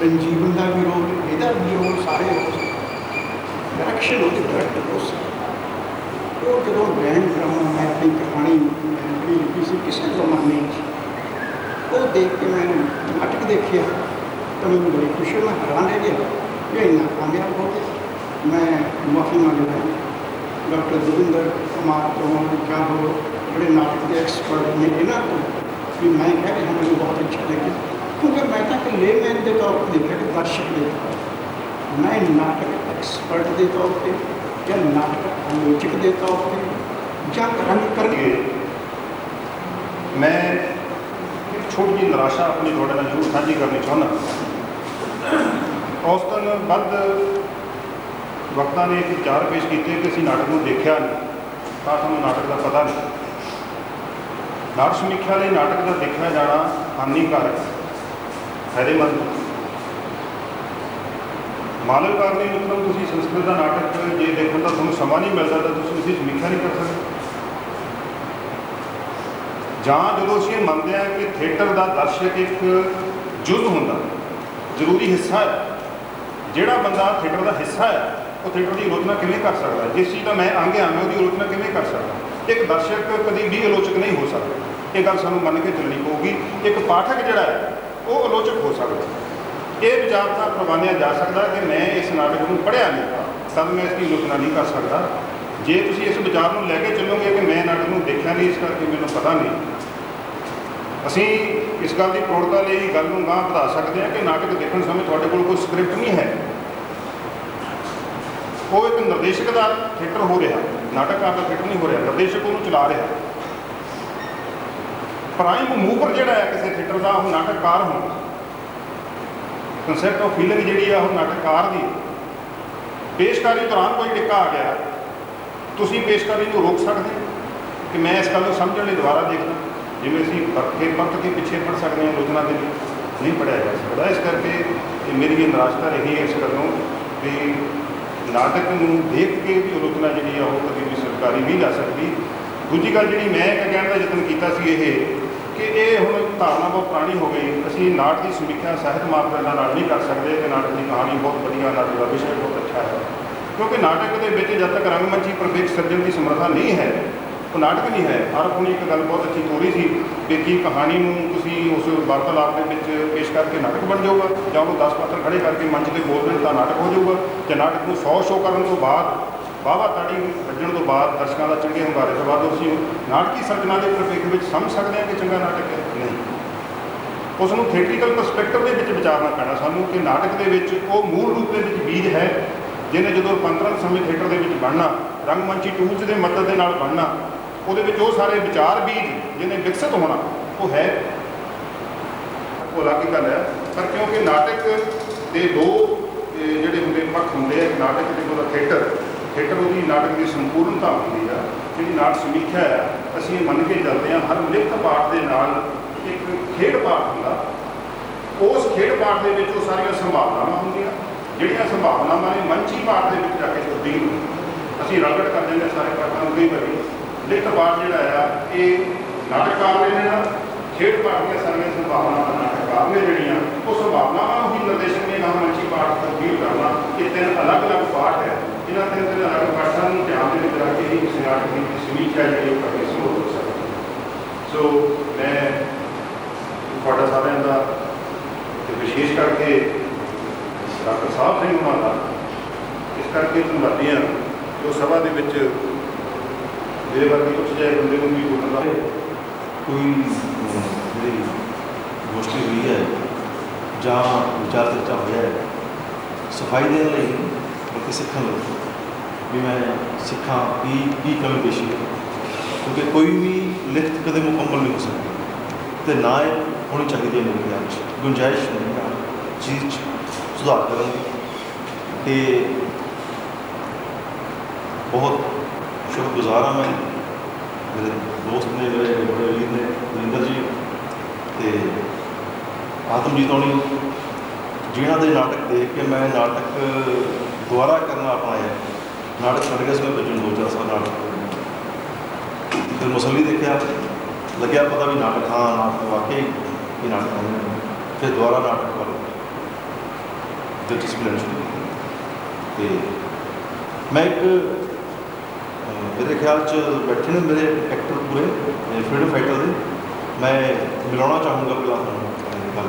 ਰਣਜੀਵਨ ਦਾ ਵੀ ਰੋਲ ਇਹਦਾ ਵੀ ਰੋਲ ਸਾਰੇ ਰੋਲ ਸੀ ਡਾਇਰੈਕਸ਼ਨ ਉਹਦੀ ਡਾਇਰੈਕਟਰ ਉਸ ਉਹ ਜਦੋਂ ਡੈਮ ਡਰਾਮਾ ਮੈਂ ਆਪਣੀ ਕਹਾਣੀ, ਮੈਂ ਲਿਖੀ ਸੀ, ਕਿਸੇ ਜ਼ਮਾਨੇ 'ਚ ਉਹ ਦੇਖ ਕੇ ਮੈਂ ਨਾਟਕ ਦੇਖਿਆ। ਮੈਨੂੰ ਬੜੀ ਖੁਸ਼ੀ ਮੈਂ ਹੈਰਾਨ ਰਹਿ ਗਿਆ ਕਿ ਇੰਨਾ ਕਾਮਯਾਬ ਹੋ ਗਿਆ। ਮੈਂ ਮਾਫੀ ਮੰਗਦਾ ਡਾਕਟਰ ਦਵਿੰਦਰ ਕੁਮਾਰ ਤੋਂ ਕਿਆ ਹੋ ਜਿਹੜੇ ਨਾਟਕ ਦੇ ਐਕਸਪਰਟ ਨੇ ਇਹਨਾਂ ਤੋਂ ਵੀ ਮੈਂ ਕਿਹਾ ਕਿ ਮੈਨੂੰ ਬਹੁਤ ਅੱਛਾ ਲੱਗਿਆ। ਕਿਉਂਕਿ ਮੈਂ ਤਾਂ ਇੱਕ ਲੇਮੈਨ ਦੇ ਤੌਰ ਤੇ ਦੇਖਿਆ ਕਿ ਦਰਸ਼ਕ ਦੇ ਮੈਂ ਨਾਟਕ ਐਕਸਪਰਟ ਦੇ ਤੌਰ ਤੇ ਜਾਂ ਨਾਟਕ ਆਲੋਚਕ ਦੇ ਤੌਰ ਤੇ ਜਾਂ ਰੰਗ ਕਰਕੇ ਮੈਂ ਇੱਕ ਛੋਟੀ ਜਿਹੀ ਨਿਰਾਸ਼ਾ ਆਪਣੀ ਤੁਹਾਡੇ ਨਾਲ ਜ਼ਰੂਰ ਸਾਂਝੀ ਕਰਨੀ ਚਾਹੁੰਦਾ। ਔਸਤਨ ਵੱਧ ਵਕਤਾਂ ਨੇ ਇੱਕ ਵਿਚਾਰ ਪੇਸ਼ ਕੀਤੇ ਕਿ ਅਸੀਂ ਨਾਟਕ ਨੂੰ ਦੇਖਿਆ ਨਹੀਂ ਤਾਂ ਸਾਨੂੰ ਨਾਟਕ ਦਾ ਪਤਾ ਨਹੀਂ। ਨਾਟਕ ਸਮੀਖਿਆ ਲਈ ਨਾਟਕ ਦਾ ਦੇਖਿਆ ਜਾਣਾ ਹਾਨੀਕਾਰਕ ਹੈ, ਫਾਇਦੇਮੰਦ ਨਹੀਂ। ਮਾਲਕ ਮਤਲਬ ਤੁਸੀਂ ਸੰਸਕ੍ਰਿਤ ਦਾ ਨਾਟਕ ਜੇ ਦੇਖਣ ਦਾ ਤੁਹਾਨੂੰ ਸਮਾਂ ਨਹੀਂ ਮਿਲਦਾ ਤਾਂ ਤੁਸੀਂ ਉਸਦੀ ਸਮੀਖਿਆ ਨਹੀਂ ਕਰ ਸਕਦੇ। ਜਾਂ ਜਦੋਂ ਅਸੀਂ ਇਹ ਮੰਨਦੇ ਹਾਂ ਕਿ ਥੀਏਟਰ ਦਾ ਦਰਸ਼ਕ ਇੱਕ ਜੁਜ਼ ਹੁੰਦਾ ਜ਼ਰੂਰੀ ਹਿੱਸਾ ਹੈ ਜਿਹੜਾ ਬੰਦਾ ਥੀਏਟਰ ਦਾ ਹਿੱਸਾ ਹੈ, ਉਹ ਥੀਏਟਰ ਦੀ ਆਲੋਚਨਾ ਕਿਵੇਂ ਕਰ ਸਕਦਾ ਜਿਸ ਚੀਜ਼ ਦਾ ਮੈਂ ਅੰਗ ਹਾਂ ਉਹਦੀ ਆਲੋਚਨਾ ਕਿਵੇਂ ਕਰ ਸਕਦਾ ਇੱਕ ਦਰਸ਼ਕ ਕਦੀ ਵੀ ਆਲੋਚਕ ਨਹੀਂ ਹੋ ਸਕਦਾ। ਇਹ ਗੱਲ ਸਾਨੂੰ ਮੰਨ ਕੇ ਚੱਲਣੀ ਪਊਗੀ। ਇੱਕ ਪਾਠਕ ਜਿਹੜਾ ਹੈ, ਉਹ ਆਲੋਚਕ ਹੋ ਸਕਦਾ ਇਹ ਵਿਚਾਰ ਤਾਂ ਪ੍ਰਵਾਨਿਆ ਜਾ ਸਕਦਾ ਕਿ ਮੈਂ ਇਸ ਨਾਟਕ ਨੂੰ ਪੜ੍ਹਿਆ ਨਹੀਂ ਤਦ ਮੈਂ ਇਸ ਦੀ ਆਲੋਚਨਾ ਨਹੀਂ ਕਰ ਸਕਦਾ। ਜੇ ਤੁਸੀਂ ਇਸ ਵਿਚਾਰ ਨੂੰ ਲੈ ਕੇ ਚੱਲੋਗੇ ਕਿ ਮੈਂ ਨਾਟਕ ਨੂੰ ਦੇਖਿਆ ਨਹੀਂ, ਇਸ ਕਰਕੇ ਮੈਨੂੰ ਪਤਾ ਨਹੀਂ ਅਸੀਂ ਇਸ ਗੱਲ ਦੀ ਪ੍ਰੋੜਤਾ ਲਈ ਗੱਲ ਨੂੰ ਗਾਂਹ ਵਧਾ ਸਕਦੇ ਹਾਂ ਕਿ ਨਾਟਕ ਦੇਖਣ ਸਮੇਂ ਤੁਹਾਡੇ ਕੋਲ ਕੋਈ ਸਕ੍ਰਿਪਟ ਨਹੀਂ ਹੈ। ਉਹ ਇੱਕ ਨਿਰਦੇਸ਼ਕ ਦਾ ਥੀਏਟਰ ਹੋ ਰਿਹਾ, ਨਾਟਕਕਾਰ ਦਾ ਥੀਏਟਰ ਨਹੀਂ ਹੋ ਰਿਹਾ, ਨਿਰਦੇਸ਼ਕ ਉਹਨੂੰ ਚਲਾ ਰਿਹਾ। ਪ੍ਰਾਈਮ ਮੂਵਰ ਜਿਹੜਾ ਹੈ ਕਿਸੇ ਥੀਏਟਰ ਦਾ, ਉਹ ਨਾਟਕਕਾਰ ਹੁੰਦਾ ਕਨਸੈਪਟ ਆਫ ਫੀਲਿੰਗ ਜਿਹੜੀ ਆ, ਉਹ ਨਾਟਕਕਾਰ ਦੀ। ਪੇਸ਼ਕਾਰੀ ਦੌਰਾਨ ਕੋਈ ਟਿੱਕਾ ਆ ਗਿਆ। ਤੁਸੀਂ ਪੇਸ਼ਕਾਰੀ ਨੂੰ ਰੋਕ ਸਕਦੇ ਕਿ ਮੈਂ ਇਸ ਗੱਲ ਨੂੰ ਸਮਝਣ ਲਈ ਦੁਬਾਰਾ ਦੇਖਦਾ। ਜਿਵੇਂ ਅਸੀਂ ਪੱਕੇ ਪੱਕ ਕੇ ਪਿੱਛੇ ਪੜ ਸਕਦੇ ਹਾਂ ਆਲੋਚਨਾ ਦੇ ਲਈ ਨਹੀਂ ਪੜਿਆ ਜਾ ਸਕਦਾ। ਇਸ ਕਰਕੇ ਇਹ ਮੇਰੀ ਇਹ ਨਿਰਾਸ਼ਤਾ ਰਹੀ ਹੈ ਇਸ ਗੱਲੋਂ ਵੀ ਨਾਟਕ ਨੂੰ ਦੇਖ ਕੇ ਵੀ ਆਲੋਚਨਾ ਜਿਹੜੀ ਆ ਉਹ ਕਦੇ ਵੀ ਸਰਕਾਰੀ ਨਹੀਂ ਜਾ ਸਕਦੀ। ਦੂਜੀ ਗੱਲ ਜਿਹੜੀ ਮੈਂ ਇੱਕ ਕਹਿਣ ਦਾ ਯਤਨ ਕੀਤਾ ਸੀ ਇਹ ਕਿ ਇਹ ਹੁਣ ਧਾਰਨਾ ਬਹੁਤ ਪੁਰਾਣੀ ਹੋ ਗਈ। ਅਸੀਂ ਨਾਟ ਦੀ ਸਮੀਖਿਆ ਸਾਹਿਤ ਮਾਪਦੰਡਾਂ ਨਾਲ ਨਹੀਂ ਕਰ ਸਕਦੇ ਕਿ ਨਾਟਕ ਦੀ ਕਹਾਣੀ ਬਹੁਤ ਵਧੀਆ, ਨਾਟਕ ਦਾ ਵਿਸ਼ਾ ਬਹੁਤ ਅੱਛਾ ਹੈ। ਕਿਉਂਕਿ ਨਾਟਕ ਦੇ ਵਿੱਚ ਜਦ ਤੱਕ ਰੰਗਮੰਚੀ ਪ੍ਰਵੇਸ਼ ਸਿਰਜਣ ਦੀ ਸਮਰੱਥਾ ਨਹੀਂ ਹੈ ਉਹ ਨਾਟਕ ਨਹੀਂ ਹੈ। ਹਰ ਆਪਣੀ ਇੱਕ ਗੱਲ ਬਹੁਤ ਅੱਛੀ ਤੋਰੀ ਸੀ ਕਿ ਕੀ ਕਹਾਣੀ ਨੂੰ ਤੁਸੀਂ ਉਸ ਵਾਰਤਾਲਾਪ ਦੇ ਵਿੱਚ ਪੇਸ਼ ਕਰਕੇ ਨਾਟਕ ਬਣ ਜਾਊਗਾ ਜਾਂ ਉਹ 10 ਪਾਤਰ ਖੜੇ ਕਰਕੇ ਮੰਚ ਤੇ ਬੋਲ ਦੇਣ ਤਾਂ ਨਾਟਕ ਹੋ ਜਾਊਗਾ ਤੇ ਨਾਟਕ ਨੂੰ 100 ਸ਼ੋਅ ਕਰਨ ਤੋਂ ਬਾਅਦ, ਵਾਹਵਾ ਤਾੜੀ ਵੱਜਣ ਤੋਂ ਬਾਅਦ ਦਰਸ਼ਕਾਂ ਦਾ ਚੰਗੇ ਹੁੰਗਾਰੇ ਤੋਂ ਬਾਅਦ ਅਸੀਂ ਨਾਟਕੀ ਸਰਜਣਾ ਦੇ ਪ੍ਰਪੇਖ ਵਿੱਚ ਸਮਝ ਸਕਦੇ ਹਾਂ ਕਿ ਚੰਗਾ ਨਾਟਕ ਹੈ? ਨਹੀਂ। ਉਸ ਨੂੰ ਥੀਏਟਰੀਕਲ ਪਰਸਪੈਕਟਿਵ ਦੇ ਵਿੱਚ ਵਿਚਾਰਨਾ ਪੈਣਾ ਸਾਨੂੰ ਕਿ ਨਾਟਕ ਦੇ ਵਿੱਚ ਉਹ ਮੂਲ ਰੂਪ ਦੇ ਵਿੱਚ ਬੀਜ ਹੈ ਜਿਹਨੇ ਜਦੋਂ ਰੂਪਾਂਤਰਨ ਸਮੇਂ ਥੀਏਟਰ ਦੇ ਵਿੱਚ ਬਣਨਾ, ਰੰਗਮੰਚੀ ਟੂਲਸ ਦੇ ਮਦਦ ਦੇ ਨਾਲ ਬਣਨਾ ਉਹਦੇ ਵਿੱਚ ਉਹ ਸਾਰੇ ਵਿਚਾਰ ਬੀਜ ਜਿਹਨੇ ਵਿਕਸਿਤ ਹੋਣਾ, ਉਹ ਹੈ। ਉਹ ਅਲੱਗ ਗੱਲ ਹੈ। ਪਰ ਕਿਉਂਕਿ ਨਾਟਕ ਦੇ ਦੋ ਜਿਹੜੇ ਹੁੰਦੇ ਪੱਖ ਹੁੰਦੇ ਆ, ਇੱਕ ਨਾਟਕ ਦੇ ਕੋਲ ਥੀਏਟਰ। ਥੀਏਟਰ ਉਹਦੀ ਨਾਟਕ ਦੀ ਸੰਪੂਰਨਤਾ ਹੁੰਦੀ ਆ। ਜਿਹੜੀ ਨਾਟਕ ਸਮੀਖਿਆ ਹੈ ਅਸੀਂ ਇਹ ਮੰਨ ਕੇ ਚੱਲਦੇ ਹਾਂ ਹਰ ਲਿਖਤ ਪਾਠ ਦੇ ਨਾਲ ਇੱਕ ਖੇਡ ਪਾਠ ਹੁੰਦਾ। ਉਸ ਖੇਡ ਪਾਠ ਦੇ ਵਿੱਚ ਉਹ ਸਾਰੀਆਂ ਸੰਭਾਵਨਾਵਾਂ ਹੁੰਦੀਆਂ। ਜਿਹੜੀਆਂ ਸੰਭਾਵਨਾਵਾਂ ਨੇ ਮੰਚੀ ਪਾਠ ਦੇ ਵਿੱਚ ਜਾ ਕੇ ਤਬਦੀਲ ਹੁੰਦੀਆਂ ਅਸੀਂ ਰਗੜ ਕਰ ਦਿੰਦੇ ਹਾਂ ਸਾਰੇ ਪਾਠਾਂ ਨੂੰ ਕਈ ਵਾਰੀ। ਲਿਖਤ ਪਾਠ ਜਿਹੜਾ ਆ, ਇਹ ਨਾਟਕਕਾਰ ਨੇ ਨਾ ਖੇਡ ਪਾਠ ਦੀਆਂ ਸਾਰੀਆਂ ਸੰਭਾਵਨਾਵਾਂ ਨਾਟਕਕਾਰ ਨੇ ਜਿਹੜੀਆਂ, ਉਹ ਸੰਭਾਵਨਾਵਾਂ ਨੂੰ ਹੀ ਨਿਰਦੇਸ਼ਕ ਨੇ ਨਾ ਮੰਚੀ ਪਾਠ ਤਬਦੀਲ ਕਰਨਾ ਇਹ ਤਿੰਨ ਅਲੱਗ-ਅਲੱਗ ਪਾਠ ਹੈ। ਇਹਨਾਂ ਤਿੰਨ ਤਿੰਨ ਅਲੱਗ ਪਾਠਾਂ ਨੂੰ ਧਿਆਨ ਦੇ ਵਿੱਚ ਰੱਖ ਕੇ ਹੀ ਇਸ ਨਾਟਕ ਦੀ ਸਮੀਖਿਆ ਜਿਹੜੀ ਉਹ ਕਰਨੀ ਸੰਭਵ ਹੋ ਸਕਦੀ ਸੋ ਮੈਂ ਤੁਹਾਡਾ ਸਾਰਿਆਂ ਦਾ ਤੇ ਵਿਸ਼ੇਸ਼ ਕਰਕੇ ਡਾਕਟਰ ਸਾਹਿਬ ਸਿੰਘ ਉਹਨਾਂ ਦਾ, ਇਸ ਕਰਕੇ ਧੰਨਵਾਦੀ ਹਾਂ ਕਿ ਸਭਾ ਦੇ ਵਿੱਚ ਮੇਰੇ ਵਰਗੇ ਕੁਝ ਜਿਹੇ ਬੰਦੇ ਨੂੰ ਵੀ ਬੋਲਣ ਦਾ ਕੋਈ ਜਿਹੜੀ ਗੋਸ਼ਟੀ ਹੋਈ ਹੈ ਜਾਂ ਵਿਚਾਰ ਚਰਚਾ ਹੋਇਆ ਹੈ, ਸਫ਼ਾਈ ਦੇਣ ਲਈ ਅਤੇ ਸਿੱਖਣ ਲਈ ਵੀ ਮੈਂ ਸਿੱਖਾਂ ਕੀ ਕੀ ਕਮੀ ਪੇਸ਼ੀ ਹੈ? ਕਿਉਂਕਿ ਕੋਈ ਵੀ ਲਿਖਤ ਕਦੇ ਮੁਕੰਮਲ ਨਹੀਂ ਹੋ ਸਕਦੀ ਤੇ ਨਾ ਇਹ ਹੋਣੀ ਚਾਹੀਦੀ ਹੈ ਮੇਰੇ ਖਿਆਲ 'ਚ ਗੁੰਜਾਇਸ਼ ਨਹੀਂ ਹੈ, ਚੀਜ਼ 'ਚ ਸੁਧਾਰ ਕਰਨ ਦੀ। ਤੇ ਬਹੁਤ ਸ਼ੁਕਰਗੁਜ਼ਾਰ ਹਾਂ ਮੈਂ। ਮੇਰੇ ਦੋਸਤ ਨੇ, ਮੇਰੇ ਬੜੇ ਵੀਰ ਨੇ ਵਰਿੰਦਰ ਜੀ ਤੇ ਆਤਮਜੀਤ ਹੋਣੀ, ਜਿਨ੍ਹਾਂ ਦੇ ਨਾਟਕ ਦੇਖ ਕੇ ਮੈਂ ਨਾਟਕ ਦੁਬਾਰਾ ਕਰਨਾ ਅਪਣਾਇਆ। ਨਾਟਕ ਛੱਡ ਕੇ ਮੈਂ ਬਚਨ ਦੋ ਚਾਰ ਸਾਲ ਨਾਟਕ ਫਿਰ ਮੁਸੱਲੀ ਦੇਖਿਆ, ਲੱਗਿਆ ਪਤਾ ਵੀ ਨਾਟਕ, ਹਾਂ, ਨਾਟਕ ਵਾਕਈ ਇਹ ਨਾਟਕ ਹੈ। ਫਿਰ ਦੁਬਾਰਾ ਨਾਟਕ ਕਰੋ। ਦਿਲਚਸਪੀ ਲੈਣੀ ਸ਼ੁਰੂ ਕੀਤੀ। ਤੇ ਮੈਂ ਇੱਕ ਮੇਰੇ ਖਿਆਲ ਚ ਬੈਠੇ ਨੇ ਮੇਰੇ ਐਕਟਰ ਪੂਰੇ ਫਰੀडम ਫਾਈਟਰ ਦੇ। ਮੈਂ ਮਿਲਾਉਣਾ ਚਾਹੂੰਗਾ ਪਹਿਲਾਂ ਤੁਹਾਨੂੰ ਗੱਲ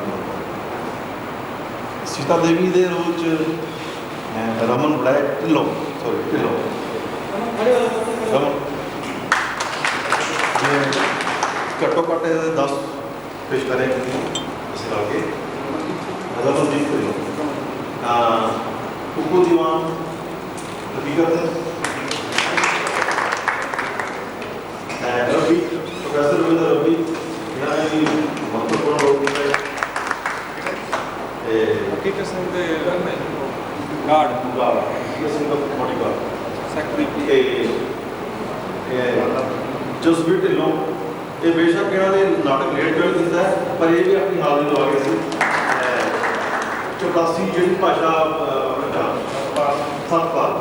ਸੀਤਾ ਦੇਵੀ ਦੇ ਰੋਲ ਚ ਰਮਨ ਬਲੈਕ ਢਿੱਲੋਂ ਸੌਰੀ ਢਿੱਲੋਂ। ਰਮਨ। ਘੱਟੋ ਘੱਟ 10 ਪੇਸ਼ ਕਰੇ ਇਸ ਕਰਕੇ ਰਮਨਦੀਪ ਢਿੱਲੋਂ। ਆ ਕੁਕੂ ਦੀਵਾਨ ਹਕੀਕਤ ਹੈ ਅਹ ਰਵੀ ਪ੍ਰੋਫੈਸਰ ਰਵਿੰਦਰ ਰਵੀ ਜਿਹੜਾ ਵੀ ਮਹੱਤਵਪੂਰਨ ਰੋਲ ਕੀਤਾ ਹੈ ਇਹ ਹਕੀਕਤ ਸਿੰਘ ਦੇ ਗਾਰਡ ਗਾਲ ਇਹ ਸਿੰਘ ਦਾ ਮੋਟੀ ਗਾਲ ਸੈਕਟਰੀ ਤੇ ਇਹ ਜਸਵੀਰ ਢਿੱਲੋਂ ਇਹ ਬੇਸ਼ੱਕ ਇਹਨਾਂ ਨੇ ਨਾਟਕ ਲੇਟ ਕੀਤਾ ਹੈ, ਪਰ ਇਹ ਵੀ ਆਪਣੀ ਹਾਜ਼ਰੀ ਲਵਾ ਗਏ ਸੀ ਅਹ 84 ਜਿਹੜੀ ਭਾਸ਼ਾ ਸਤਪਾਲ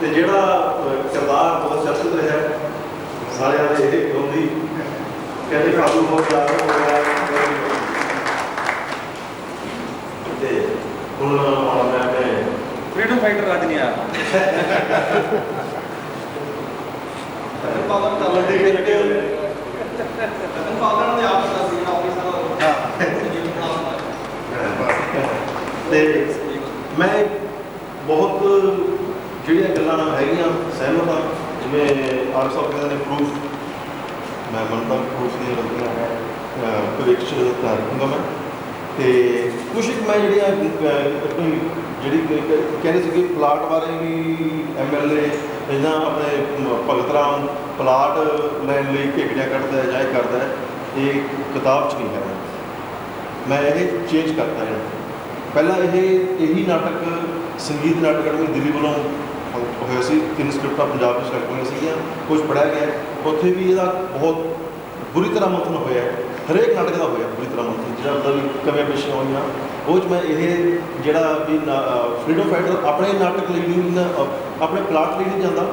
ਤੇ ਜਿਹੜਾ ਕਿਰਦਾਰ ਬਹੁਤ ਚਰਚਿਤ ਰਿਹਾ ਸਾਰਿਆਂ ਦੇ ਇਹ ਗਾਉਂਦੀ ਕਹਿੰਦੇ ਕਾਬੂ ਹੋ ਗਿਆ ਤੇ ਹੁਣ ਹੁਣ ਮੈਂ ਆਪਣੇ ਫਰੀडम ਫਾਈਟਰ ਅੱਜ ਨਹੀਂ ਆਇਆ ਪਾਵਨ ਚੱਲ ਦੇ ਕੇ ਪਾਵਨ ਨੇ ਆਪ ਦਾ ਸੀ ਤੇ ਮੈਂ ਬਹੁਤ ਜਿਹੜੀਆਂ ਗੱਲਾਂ ਹੈਗੀਆਂ ਸਹਿਮਤ ਹਾਂ। ਜਿਵੇਂ ਆਰ ਸਾਹਿਬ ਕਹਿੰਦੇ ਨੇ ਪ੍ਰੂਫ ਮੈਂ ਮੰਨਦਾ ਪ੍ਰੂਫ ਦੀਆਂ ਗਲਤੀਆਂ ਹੈ ਅਹ ਭਵਿੱਖ ਚ ਧਿਆਨ ਰੱਖੂੰਗਾ ਮੈਂ। ਤੇ ਕੁਛ ਇੱਕ ਮੈਂ ਜਿਹੜੀਆਂ ਅਹ, ਜਿਹੜੀ ਕਹਿੰਦੇ ਸੀ ਕਿ ਪਲਾਟ ਬਾਰੇ ਵੀ ਐਮਐਲਏ ਇਹਨਾਂ ਆਪਣੇ ਭਗਤ ਰਾਮ ਪਲਾਟ ਲੈਣ ਲਈ ਘੇਗੜੀਆਂ ਕੱਢਦਾ ਹੈ ਜਾਂ ਇਹ ਕਰਦਾ ਹੈ ਇਹ ਕਿਤਾਬ 'ਚ ਨਹੀਂ ਹੈ ਮੈਂ ਇਹ ਚੇਂਜ ਕਰਤਾ ਹੈ। ਪਹਿਲਾਂ ਇਹ ਇਹੀ ਨਾਟਕ ਸੰਗੀਤ ਨਾਟਕ ਅਕੈਡਮੀ ਦਿੱਲੀ ਵੱਲੋਂ ਹੋ- ਹੋਇਆ ਸੀ, ਤਿੰਨ ਸਕ੍ਰਿਪਟਾਂ ਪੰਜਾਬ ਵਿੱਚ ਸਿਲੈਕਟ ਹੋਈਆਂ ਸੀਗੀਆਂ ਕੁਝ ਪੜਿਆ ਗਿਆ। ਉੱਥੇ ਵੀ ਇਹਦਾ ਬਹੁਤ ਬੁਰੀ ਤਰ੍ਹਾਂ ਮੰਥਨ ਹੋਇਆ ਹਰੇਕ ਨਾਟਕ ਦਾ ਹੋਇਆ ਬੁਰੀ ਤਰ੍ਹਾਂ ਮੰਥਨ, ਜਿਹੜਾ ਮਤਲਬ ਵੀ ਕਮੀਆਂ ਪੇਸ਼ੀਆਂ ਹੋਈਆਂ। ਉਹ 'ਚ ਮੈਂ ਇਹ ਜਿਹੜਾ ਵੀ ਫਰੀडम ਫਾਈਟਰ ਆਪਣੇ ਨਾਟਕ ਲਈ ਨਹੀਂ ਆਪਣੇ ਪਲਾਟ ਲਈ ਨਹੀਂ ਜਾਂਦਾ।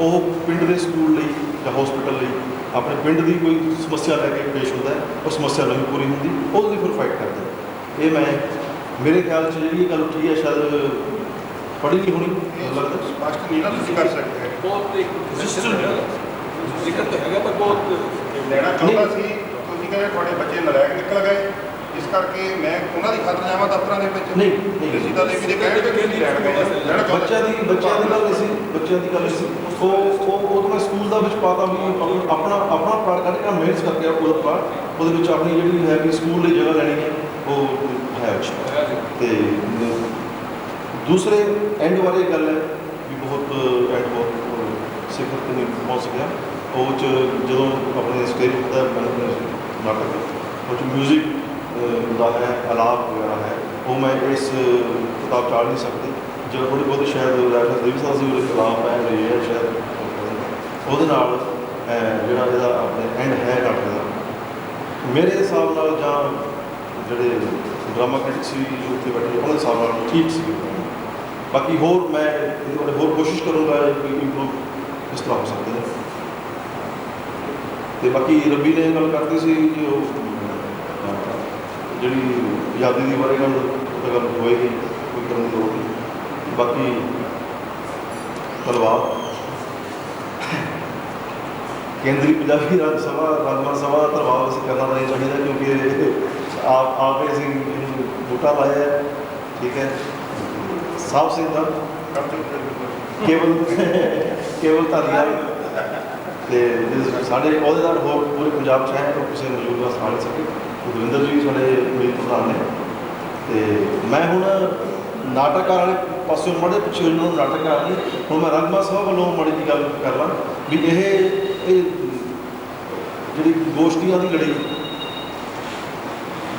ਉਹ ਪਿੰਡ ਦੇ ਸਕੂਲ ਲਈ ਜਾਂ ਹਸਪੀਟਲ ਲਈ ਆਪਣੇ ਪਿੰਡ ਦੀ ਕੋਈ ਸਮੱਸਿਆ ਲੈ ਕੇ ਪੇਸ਼ ਹੁੰਦਾ ਹੈ, ਉਹ ਸਮੱਸਿਆ ਨਹੀਂ ਪੂਰੀ ਹੁੰਦੀ, ਉਹਦੇ ਲਈ ਫਿਰ ਫਾਈਟ ਕਰਦਾ ਇਹ ਮੈਂ, ਮੇਰੇ ਖਿਆਲ 'ਚ ਜਿਹੜੀ ਇਹ ਗੱਲ ਉੱਠੀ ਹੈ, ਸ਼ਾਇਦ ਪੜ੍ਹੀ ਨਹੀਂ ਹੋਣੀ? ਮੈਨੂੰ ਲੱਗਦਾ ਸਪਸ਼ਟ ਨਹੀਂ ਨਾ ਤੁਸੀਂ ਕਰ ਸਕਦੇ। ਬਹੁਤ ਇੱਕ ਜ਼ਿਕਰ ਤਾਂ ਹੈਗਾ ਪਰ ਬਹੁਤ ਲੈਣਾ ਚਾਹੁੰਦਾ ਸੀ ਤੁਸੀਂ ਕਹਿੰਦੇ ਤੁਹਾਡੇ ਬੱਚੇ ਨਲਾਇਕ ਨਿਕਲ ਗਏ। ਇਸ ਕਰਕੇ ਮੈਂ ਉਹਨਾਂ ਦੀ ਖਾਤਰ ਜਾਵਾਂ ਦਫ਼ਤਰਾਂ ਦੇ ਵਿੱਚ। ਨਹੀਂ ਨਹੀਂ ਸੀਤਾ ਦੇਵੀ ਦੇ ਕਹਿਣ ਤੇ ਤੁਸੀਂ ਲੈਣ ਗਏ। ਲੈਣਾ ਚਾਹੁੰਦਾ ਬੱਚਿਆਂ ਦੀ ਬੱਚਿਆਂ ਦੀ ਗੱਲ ਨਹੀਂ ਸੀ ਬੱਚਿਆਂ ਦੀ ਗੱਲ ਸੀ। ਉਹ ਉਹ ਉਹ ਤਾਂ ਮੈਂ ਸਕੂਲ ਦਾ ਵਿੱਚ ਪਾਤਾ ਵੀ ਆਪਣਾ ਕੇ ਮਿਹਨਤ ਕਰਕੇ ਉਹਦੇ ਵਿੱਚ ਆਪਣੀ ਜਿਹੜੀ ਹੈ ਵੀ ਸਕੂਲ ਲਈ ਜਗ੍ਹਾ ਲੈਣੀ ਹੈ ਉਹ ਹੈ। ਉਸ ਤੇ ਦੂਸਰੇ ਐਂਡ ਵਾਲੀ ਗੱਲ ਹੈ ਵੀ ਬਹੁਤ ਐਂਡ ਬਹੁਤ ਸਿਖਰ ਤੇ ਨਹੀਂ ਪਹੁੰਚ ਸਕਿਆ ਉਹ ਚ ਜਦੋਂ ਆਪਣੇ ਸਟੇਜ ਦਾ ਨਾਟਕ ਉਹ ਚ 뮤직 ਦਾ ਹੈ ਆਲਾਪ ਵਗੈਰਾ ਹੈ ਉਹ ਮੈਂ ਇਸ ਕਿਤਾਬ 'ਚ ਨਹੀਂ ਸਕਦੀ। ਜਿਹੜਾ ਥੋੜੀ ਬਹੁਤ ਸ਼ਾਇਦ ਰੈਫਰੈਂਸ ਦੇ ਸਾਹਿਬ ਸਕਦੀ ਉਹਦੇ ਖਿਲਾਫ ਹੈ ਵੀ ਇਹ ਸ਼ਾਇਦ ਉਹਦੇ ਨਾਲ ਅਹ, ਜਿਹੜਾ ਇਹਦਾ ਆਪਣੇ ਐਂਡ ਹੈ ਨਾਟਕ ਦਾ। ਮੇਰੇ ਹਿਸਾਬ ਨਾਲ ਜਾਂ ਜਿਹੜੇ ਡਰਾਮਾ ਕ੍ਰਿਟਿਕ ਸੀ ਉੱਥੇ ਬੈਠੇ ਉਹਨਾਂ ਦੇ ਹਿਸਾਬ ਨਾਲ ਠੀਕ ਸੀ। ਬਾਕੀ ਹੋਰ ਮੈਂ ਇਹਦੇ ਬਾਰੇ ਹੋਰ ਕੋਸ਼ਿਸ਼ ਕਰੂੰਗਾ ਕਿ ਇੰਪਰੂਵ ਇਸ ਤਰ੍ਹਾਂ ਹੋ ਸਕਦੇ ਨੇ ਤੇ ਬਾਕੀ ਰੱਬੀ ਨੇ ਗੱਲ ਕਰਦੀ ਸੀ ਕਿ ਉਹ ਜਿਹੜੀ ਆਜ਼ਾਦੀ ਦੀ ਬਾਰੇ ਗੱਲ ਤਾਂ ਗੱਲ ਹੋਏਗੀ, ਕੋਈ ਕਰਨ ਦੀ ਲੋੜ ਨਹੀਂ। ਬਾਕੀ ਧੰਨਵਾਦ ਕੇਂਦਰੀ ਪੰਜਾਬੀ ਰਾਜ ਸਭਾ, ਰਾਜਮਾਨ ਸਭਾ ਦਾ ਧੰਨਵਾਦ ਅਸੀਂ ਕਰਨਾ ਨਹੀਂ ਚਾਹੀਦਾ, ਕਿਉਂਕਿ ਆਪ, ਆਪੇ ਅਸੀਂ ਬੂਟਾ ਲਾਇਆ ਠੀਕ ਹੈ। ਸਾਹਿਬ ਸਿੰਘ ਦਾ ਕੇਵਲ ਕੇਵਲ ਧਾਰੀਵਾਲ ਤੇ ਜਿਸ- ਸਾਡੇ ਅਹੁਦੇਦਾਰ ਹੋਰ ਪੂਰੇ ਪੰਜਾਬ 'ਚ ਹੈ, ਉਹ ਕਿਸੇ ਮੌਜੂਦ ਦਾ ਸਾਲ ਸਕੇ। ਦਵਿੰਦਰ ਜੀ ਸਾਡੇ ਮੇਲ ਪ੍ਰਧਾਨ ਨੇ। ਤੇ ਮੈਂ ਹੁਣ ਨਾਟਕ ਵਾਲੇ ਪਾਸੇ ਮੜੇ ਪਿੱਛੇ ਉਹਨਾਂ ਨੂੰ ਨਾਟਕਕਾਰ ਨਹੀਂ। ਹੁਣ ਮੈਂ ਰੰਗਮਾ ਸਾਹਿਬ ਵੱਲੋਂ ਮੜੀ ਜੀ ਗੱਲ ਕਰ ਲਾਂ ਵੀ ਇਹ ਇਹ ਜਿਹੜੀ ਗੋਸ਼ਟੀਆਂ ਦੀ ਲੜਾਈ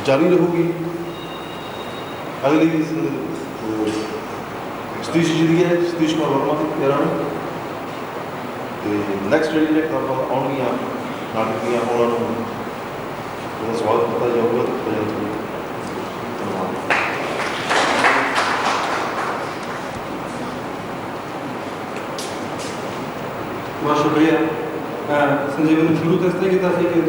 ਜਾਰੀ ਰਹੂਗੀ। ਅਗਲੀ ਸਤੀਸ਼ ਜੀ ਦੀ ਹੈ, ਸਤੀਸ਼ ਕੁਮਾਰ ਵਰਮਾ ਦੀ ਤੇਰਾਂ ਨੂੰ ਤੇ ਨੈਕਸਟ ਜਿਹੜੀ ਨੇ ਆਉਣਗੀਆਂ ਨਾਟਕ ਦੀਆਂ ਉਹਨਾਂ ਨੂੰ ਉਹਦਾ ਸਵਾਗਤ ਕੀਤਾ ਜਾਊਗਾ। ਤੇ ਪ੍ਰਜੈਂਟ ਧੰਨਵਾਦ। ਬਹੁਤ ਸ਼ੁਕਰੀਆ। ਅਹ ਸੰਜੀਵ ਨੇ ਸ਼ੁਰੂ ਤੋਂ ਇਸ ਤਰ੍ਹਾਂ ਕੀਤਾ ਸੀ ਕਿ